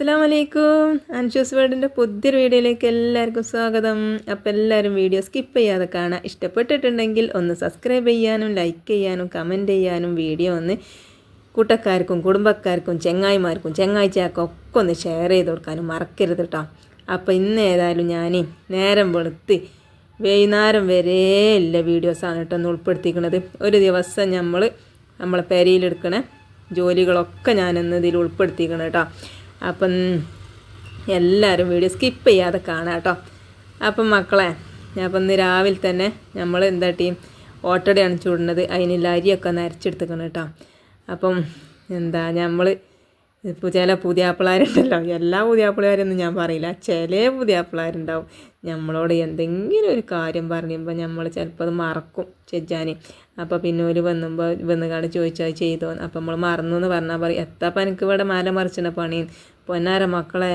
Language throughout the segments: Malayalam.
അസ്സാം വലൈക്കും അൻഷൂസ് വേർഡിന്റെ പുതിയൊരു വീഡിയോയിലേക്ക് എല്ലാവർക്കും സ്വാഗതം. അപ്പോൾ എല്ലാവരും വീഡിയോ സ്കിപ്പ് ചെയ്യാതെ കാണാം ഇഷ്ടപ്പെട്ടിട്ടുണ്ടെങ്കിൽ ഒന്ന് സബ്സ്ക്രൈബ് ചെയ്യാനും ലൈക്ക് ചെയ്യാനും കമന്റ് ചെയ്യാനും വീഡിയോ ഒന്ന് കൂട്ടക്കാർക്കും കുടുംബക്കാർക്കും ചെങ്ങായിമാർക്കും ചെങ്ങായിച്ചാക്കും ഒക്കെ ഒന്ന് ഷെയർ ചെയ്ത് കൊടുക്കാനും മറക്കരുത് കേട്ടോ അപ്പോൾ ഇന്ന് ഏതായാലും ഞാൻ നേരം വെളുത്ത് വൈകുന്നേരം വരെ ഇല്ല വീഡിയോസാണ് കേട്ടോ ഒന്ന് ഉൾപ്പെടുത്തിക്കുന്നത് ഒരു ദിവസം നമ്മൾ നമ്മളെ പെരയിലെടുക്കണ ജോലികളൊക്കെ ഞാനിന്ന് ഇതിൽ ഉൾപ്പെടുത്തിക്കണം കേട്ടോ അപ്പം എല്ലാവരും വീഡിയോ സ്കിപ്പ് ചെയ്യാതെ കാണാം കേട്ടോ. അപ്പം മക്കളെ അപ്പം ഇന്ന് രാവിലെ തന്നെ നമ്മൾ എന്താ ടീം ഓട്ടടയാണ് ചൂടുന്നത്. അതിനുള്ള അരിയൊക്കെ നരച്ചെടുത്തേക്കണം കേട്ടോ. അപ്പം എന്താ നമ്മൾ ഇപ്പോൾ ചില പുതിയാപ്പിളാരുണ്ടല്ലോ. എല്ലാ പുതിയാപ്പിളാരൊന്നും ഞാൻ പറയില്ല. ചില പുതിയാപ്പിളാരുണ്ടാവും. നമ്മളോട് എന്തെങ്കിലും ഒരു കാര്യം പറയുമ്പോൾ നമ്മൾ ചിലപ്പോൾ അത് മറക്കും. ചെജ്ജാൻ അപ്പോൾ പിന്നെ ഒരു വന്നുമ്പോൾ വന്ന് കണ്ട് ചോദിച്ചാൽ ചെയ്തോ? അപ്പം നമ്മൾ മറന്നു എന്ന് പറഞ്ഞാൽ പറയും എത്താപ്പം എനിക്ക് ഇവിടെ മാല മറിച്ചിന പണി? പൊന്നാര മക്കളെ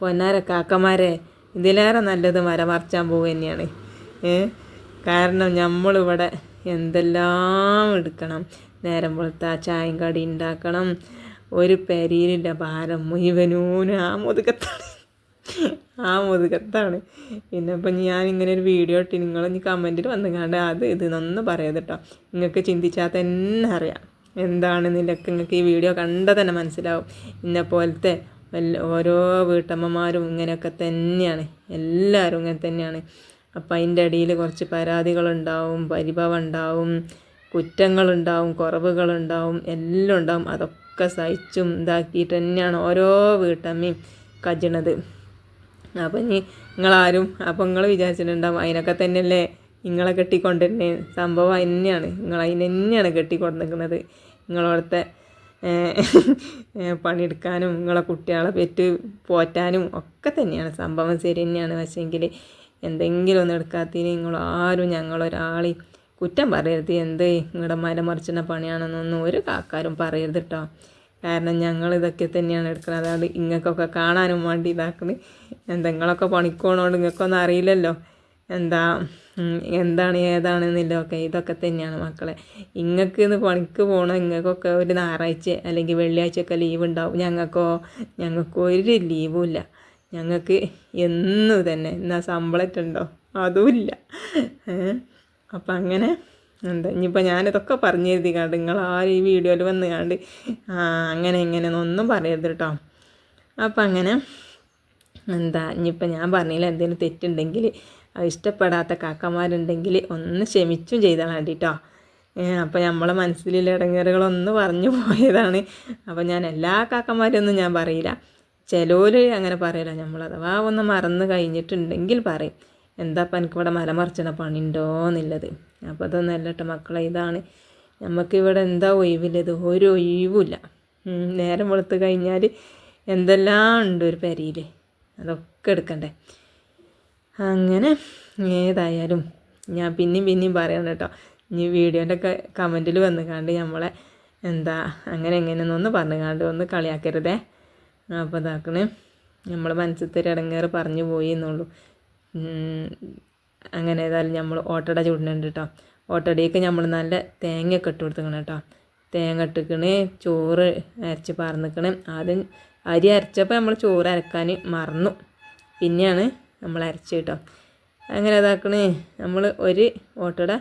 പൊന്നാര കാക്കമാരെ ഇതിലേറെ നല്ലത് മര മറിച്ചാൻ പോകുക തന്നെയാണ്. കാരണം നമ്മളിവിടെ എന്തെല്ലാം എടുക്കണം? നേരം വെളുത്ത ചായം കടി ഉണ്ടാക്കണം ഒരു പെരിയിലില്ല ഭാരം മുഴുവനൂനും ആ മുതുകത്താണ് ആ മുതുകത്താണ്. പിന്നെ ഇപ്പം ഞാനിങ്ങനെ ഒരു വീഡിയോ ഇട്ട് നിങ്ങൾ ഇനി കമന്റിൽ വന്ന് കണ്ട് ഇത് നന്ന് പറയാതെ കേട്ടോ നിങ്ങൾക്ക് ചിന്തിച്ചാൽ തന്നെ അറിയാം. എന്താണെന്നില്ലൊക്കെ നിങ്ങൾക്ക് ഈ വീഡിയോ കണ്ടാൽ തന്നെ മനസ്സിലാവും. ഇന്നെ പോലത്തെ ഓരോ വീട്ടമ്മമാരും ഇങ്ങനെയൊക്കെ തന്നെയാണ്. എല്ലാവരും ഇങ്ങനെ തന്നെയാണ്. അപ്പം അതിന്റെ ഇടയിൽ കുറച്ച് പരാതികളുണ്ടാവും പരിഭവം ഉണ്ടാവും കുറ്റങ്ങളുണ്ടാവും കുറവുകളുണ്ടാവും എല്ലാം ഉണ്ടാവും. അതൊക്കെ സഹിച്ചും ഇതാക്കിയിട്ട് തന്നെയാണ് ഓരോ വീട്ടമ്മയും കജ്ജണത്. അപ്പം ഇനി നിങ്ങളാരും അപ്പം നിങ്ങൾ വിചാരിച്ചിട്ടുണ്ടാവും അതിനൊക്കെ തന്നെയല്ലേ നിങ്ങളെ കെട്ടിക്കൊണ്ടിരുന്നേ. സംഭവം തന്നെയാണ് നിങ്ങൾ അതിനെ തന്നെയാണ് കെട്ടിക്കൊണ്ടിരിക്കുന്നത്. നിങ്ങളവിടുത്തെ പണിയെടുക്കാനും നിങ്ങളെ കുട്ടികളെ പെറ്റ് പോറ്റാനും ഒക്കെ തന്നെയാണ്. സംഭവം ശരി തന്നെയാണ്. പക്ഷേങ്കിൽ എന്തെങ്കിലും ഒന്നും എടുക്കാത്തതിന് നിങ്ങൾ ആരും ഞങ്ങളൊരാളെയും കുറ്റം പറയരുത്. എന്ത് നിങ്ങളുടെ മരം മറിച്ചുന്ന പണിയാണെന്നൊന്നും ഒരു കാക്കാരും പറയരുത് കേട്ടോ കാരണം ഞങ്ങൾ ഇതൊക്കെ തന്നെയാണ് എടുക്കുന്നത്. അതായത് ഇങ്ങൾക്കൊക്കെ കാണാനും വേണ്ടി ഇതാക്കുന്നത് എന്തെങ്കിലുമൊക്കെ പണിക്കോണോണ്ട് ഇങ്ങക്കൊന്നും അറിയില്ലല്ലോ. എന്താ എന്താണ് ഏതാണെന്നില്ല ഒക്കെ ഇതൊക്കെ തന്നെയാണ് മക്കളെ. ഇങ്ങക്ക് ഇന്ന് പണിക്ക് പോകണം ഇങ്ങൾക്കൊക്കെ ഒരു ഞായറാഴ്ച അല്ലെങ്കിൽ വെള്ളിയാഴ്ചയൊക്കെ ലീവ് ഉണ്ടാവും. ഞങ്ങൾക്കോ ഞങ്ങൾക്കോ ഒരു ലീവും ഇല്ല. ഞങ്ങൾക്ക് എന്നു തന്നെ എന്നാ ശമ്പളറ്റുണ്ടോ അതുമില്ല അപ്പം അങ്ങനെ എന്താ ഇനിയിപ്പോൾ ഞാനിതൊക്കെ പറഞ്ഞു കേട്ടോ നിങ്ങൾ ആരും ഈ വീഡിയോയിൽ വന്ന് കണ്ട് അങ്ങനെ ഇങ്ങനെ ഒന്നും പറയരുത് കേട്ടോ. അപ്പം അങ്ങനെ എന്താ ഇനിയിപ്പോൾ ഞാൻ പറഞ്ഞില്ല എന്തെങ്കിലും തെറ്റുണ്ടെങ്കിൽ ഇഷ്ടപ്പെടാത്ത കാക്കമാരുണ്ടെങ്കിൽ ഒന്ന് ക്ഷമിച്ചും ചെയ്താൽ മതി അപ്പോൾ നമ്മളെ മനസ്സിലുള്ള ഇടങ്ങേറുകളൊന്ന് പറഞ്ഞു പോയതാണ്. അപ്പോൾ ഞാൻ എല്ലാ കാക്കമാരൊന്നും ഞാൻ പറയില്ല. ചിലവര് അങ്ങനെ പറയില്ല. നമ്മൾ അഥവാ ഒന്ന് മറന്ന് കഴിഞ്ഞിട്ടുണ്ടെങ്കിൽ പറയും. എന്താ ഇപ്പം എനിക്കിവിടെ മലമറിച്ചണ പണിയുണ്ടോ എന്നുള്ളത്. അപ്പോൾ അതൊന്നല്ല കേട്ടോ മക്കളെ ഇതാണ്. നമുക്കിവിടെ എന്താ ഒഴിവില്ലത്? ഒരു ഒഴിവില്ല നേരം വെളുത്ത് കഴിഞ്ഞാൽ എന്തെല്ലാം ഉണ്ട് ഒരു പെരിയിൽ അതൊക്കെ എടുക്കണ്ടേ. അങ്ങനെ ഏതായാലും ഞാൻ പിന്നെയും പിന്നെയും പറയണം കേട്ടോ. ഇനി വീഡിയോന്റെ കമന്റിൽ വന്ന് കണ്ട് നമ്മളെ എന്താ അങ്ങനെ എങ്ങനെയെന്നൊന്ന് പറഞ്ഞു കണ്ട് ഒന്ന് കളിയാക്കരുതേ. അപ്പോൾ ഇതാക്കണേ. നമ്മൾ മനസ്സിൽ ഇടങ്ങേറ് പറഞ്ഞു പോയി എന്നുള്ളൂ. അങ്ങനെ ഏതായാലും നമ്മൾ ഓട്ടട ചൂടുന്നുണ്ട് കേട്ടോ ഓട്ടടയ്ക്ക് നമ്മൾ നല്ല തേങ്ങയൊക്കെ ഇട്ട് കൊടുത്തിക്കണം കേട്ടോ തേങ്ങ ഇട്ടിക്കണ് ചോറ് അരച്ച് പറന്നിക്കണ് ആദ്യം അരി അരച്ചപ്പോൾ നമ്മൾ ചോറ് അരക്കാൻ മറന്നു. പിന്നെയാണ് നമ്മൾ അരച്ച് കേട്ടോ അങ്ങനെ ഇതാക്കണേ നമ്മൾ ഒരു ഓട്ടട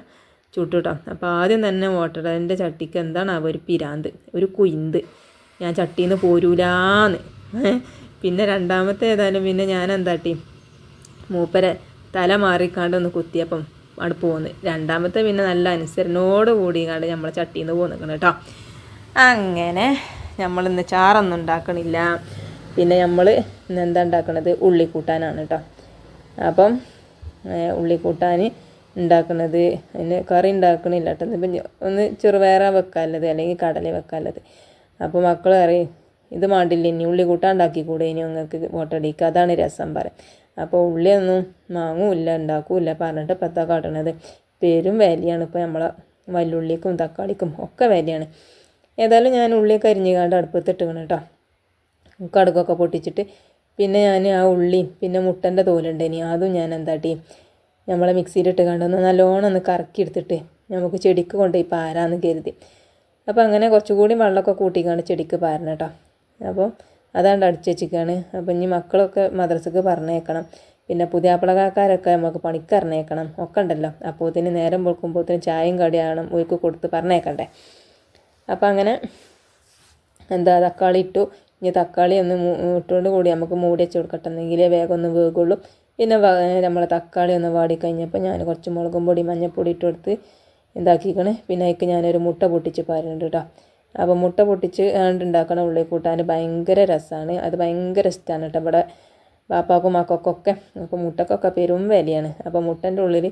ചുട്ടു കേട്ടോ അപ്പോൾ ആദ്യം തന്നെ ഓട്ടടന്റെ ചട്ടിക്ക് എന്താണ് ഒരു പിരാന്ത് ഒരു കുയിന്ത്. ഞാൻ ചട്ടിയിൽ നിന്ന് പോരൂലാന്ന് പിന്നെ രണ്ടാമത്തെ ഏതായാലും പിന്നെ ഞാൻ എന്താട്ടി? മൂപ്പരെ തല മാറിക്കാണ്ട് ഒന്ന് കുത്തിയപ്പം അടുപ്പ് പോന്ന്. രണ്ടാമത്തെ പിന്നെ നല്ല അനുസരണോട് കൂടിക്കാണ്ട് നമ്മൾ ചട്ടിയിൽ നിന്ന് പോന്നിക്കണം കേട്ടോ അങ്ങനെ നമ്മളിന്ന് ചാറൊന്നും ഉണ്ടാക്കണില്ല. പിന്നെ നമ്മൾ ഇന്ന് എന്താ ഉണ്ടാക്കണത്? ഉള്ളിക്കൂട്ടാനാണ് കേട്ടോ അപ്പം ഉള്ളിക്കൂട്ടാൻ ഉണ്ടാക്കുന്നത് അതിന് കറി ഉണ്ടാക്കണില്ല കേട്ടോ ഇപ്പം ഒന്ന് ചെറുപയറ വെക്കാനുള്ളത് അല്ലെങ്കിൽ കടല വെക്കാനുള്ളത്. അപ്പോൾ മക്കൾ അറിയും ഇത് മാണ്ടില്ല ഇനി ഉള്ളി കൂട്ടാൻ ഉണ്ടാക്കിക്കൂടെ ഇനി നിങ്ങൾക്ക് ഓട്ടടിക്കുക അതാണ് രസം പറയും. അപ്പോൾ ഉള്ളിയൊന്നും മാങ്ങൂല്ല ഉണ്ടാക്കൂല പറഞ്ഞിട്ട് ഇപ്പം കാട്ടണത്. പേരും വിലയാണ്. ഇപ്പോൾ നമ്മളെ വല്ലുള്ളിക്കും തക്കാളിക്കും ഒക്കെ വിലയാണ്. ഏതായാലും ഞാൻ ഉള്ളിയൊക്കെ അരിഞ്ഞുകാണ്ട് അടുപ്പത്തിട്ടിക്കണം കേട്ടോ. കടുകൊക്കെ പൊട്ടിച്ചിട്ട്. പിന്നെ ഞാൻ ആ ഉള്ളിയും പിന്നെ മുട്ടന്റെ തോലുണ്ട് ഇനി. അതും ഞാൻ എന്താട്ടി നമ്മളെ മിക്സിയിലിട്ട് കണ്ടൊന്ന് നല്ലോണം ഒന്ന് കറക്കി എടുത്തിട്ട് നമുക്ക് ചെടിക്ക് കൊണ്ടുപോയി പാരാന്ന് കരുതി. അപ്പോൾ അങ്ങനെ കുറച്ചുകൂടി വെള്ളമൊക്കെ കൂട്ടിക്കാണ് ചെടിക്ക് പാരണം കേട്ടോ. അപ്പോൾ അതാണ്ട് അടിച്ചു വെച്ചിരിക്കുകയാണ് അപ്പം ഇനി മക്കളൊക്കെ മദ്രസക്ക് പറഞ്ഞേക്കണം. പിന്നെ പുതിയാപ്പിളകാക്കാരൊക്കെ നമുക്ക് പണിക്ക് പറഞ്ഞേക്കണം. ഒക്കെ ഉണ്ടല്ലോ. അപ്പോത്തിന് നേരം വെക്കുമ്പോഴത്തേന് ചായയും കടിയാണ് ഒഴുക്ക് കൊടുത്ത് പറഞ്ഞേക്കണ്ടേ. അപ്പം അങ്ങനെ എന്താ തക്കാളി ഇട്ടു. ഇനി തക്കാളി ഒന്ന് ഇട്ടുകൊണ്ട് കൂടി നമുക്ക് മൂടി വെച്ച് കൊടുക്കട്ടെ. എന്നെങ്കിലേ വേഗം ഒന്ന് വേകുള്ളൂ. പിന്നെ നമ്മൾ തക്കാളി ഒന്ന് വാടി കഴിഞ്ഞപ്പോൾ ഞാൻ കുറച്ച് മുളകും പൊടി മഞ്ഞൾപ്പൊടി ഇട്ട് കൊടുത്ത് എന്താക്കിക്കണ് പിന്നെ അതിക്ക് ഞാനൊരു മുട്ട പൊട്ടിച്ച് പാരുന്നുണ്ട് കേട്ടോ അപ്പോൾ മുട്ട പൊട്ടിച്ച് ഉണ്ടാക്കണ ഉള്ളി കൂട്ടാൻ ഭയങ്കര രസമാണ് അത് ഭയങ്കര ഇഷ്ടമാണ് കേട്ടോ ഇവിടെ പാപ്പാക്കും മക്കൾക്കൊക്കെ അപ്പോൾ മുട്ടക്കൊക്കെ പെരും വിലയാണ്. അപ്പോൾ മുട്ടന്റെ ഉള്ളിൽ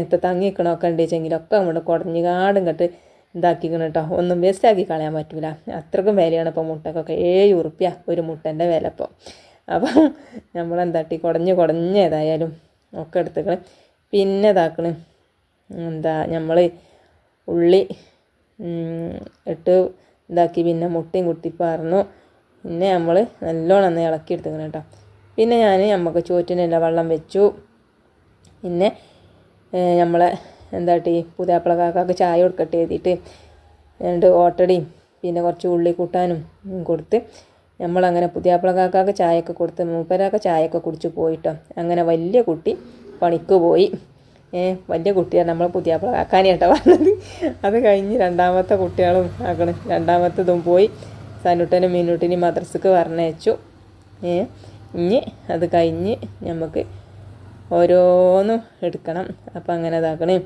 എത്ര തങ്ങി നിൽക്കണമൊക്കെ ഉണ്ട് വെച്ചെങ്കിലൊക്കെ നമ്മുടെ കാടും കെട്ട് ഇതാക്കിക്കണം കേട്ടോ ഒന്നും വേസ്റ്റാക്കി കളയാൻ പറ്റില്ല അത്രക്കും വിലയാണ് ഇപ്പോൾ മുട്ടക്കൊക്കെ. ഏഴ് ഉറുപ്പ്യ ഒരു മുട്ടന്റെ വില ഇപ്പോൾ അപ്പോൾ നമ്മളെന്താട്ടി? കുടഞ്ഞ് കുടഞ്ഞ് ഏതായാലും ഒക്കെ എടുത്തുക്കണം. പിന്നെ ഇതാക്കണം. എന്താ? നമ്മൾ ഉള്ളി ഇട്ട് ഇതാക്കി. പിന്നെ മുട്ടയും കുത്തിപ്പാർന്നു പിന്നെ നമ്മൾ നല്ലോണം ഒന്ന് ഇളക്കി എടുത്തുക്കണം കേട്ടോ. പിന്നെ ഞാൻ നമുക്ക് ചോറ്റിനെല്ലാം വെള്ളം വെച്ചു. പിന്നെ നമ്മളെ എന്താ ടീ പുതിയാപ്പിള കാക്കാക്ക് ചായ കൊടുക്കട്ടെ എഴുതിയിട്ട് രണ്ട് ഓട്ടടിയും പിന്നെ കുറച്ച് ഉള്ളി കൂട്ടാനും കൊടുത്ത് നമ്മളങ്ങനെ പുതിയാപ്പിള കാക്കാക്ക് ചായയൊക്കെ കൊടുത്ത് മൂപ്പരാക്ക ചായയൊക്കെ കുടിച്ച് പോയിട്ടോ അങ്ങനെ വലിയ കുട്ടി പണിക്ക് പോയി. വലിയ കുട്ടിയാണ് നമ്മൾ പുതിയാപ്പിള കാക്കാനെയാട്ടോ പറഞ്ഞത്. അത് കഴിഞ്ഞ് രണ്ടാമത്തെ കുട്ടികളും ആക്കണം രണ്ടാമത്തതും പോയി. സനുട്ടനും മീനുട്ടിനും മദ്രസക്ക് പറഞ്ഞയച്ചു. ഇനി അത് കഴിഞ്ഞ് നമുക്ക് ഓരോന്നും എടുക്കണം. അപ്പം അങ്ങനെ ഇതാക്കണേ.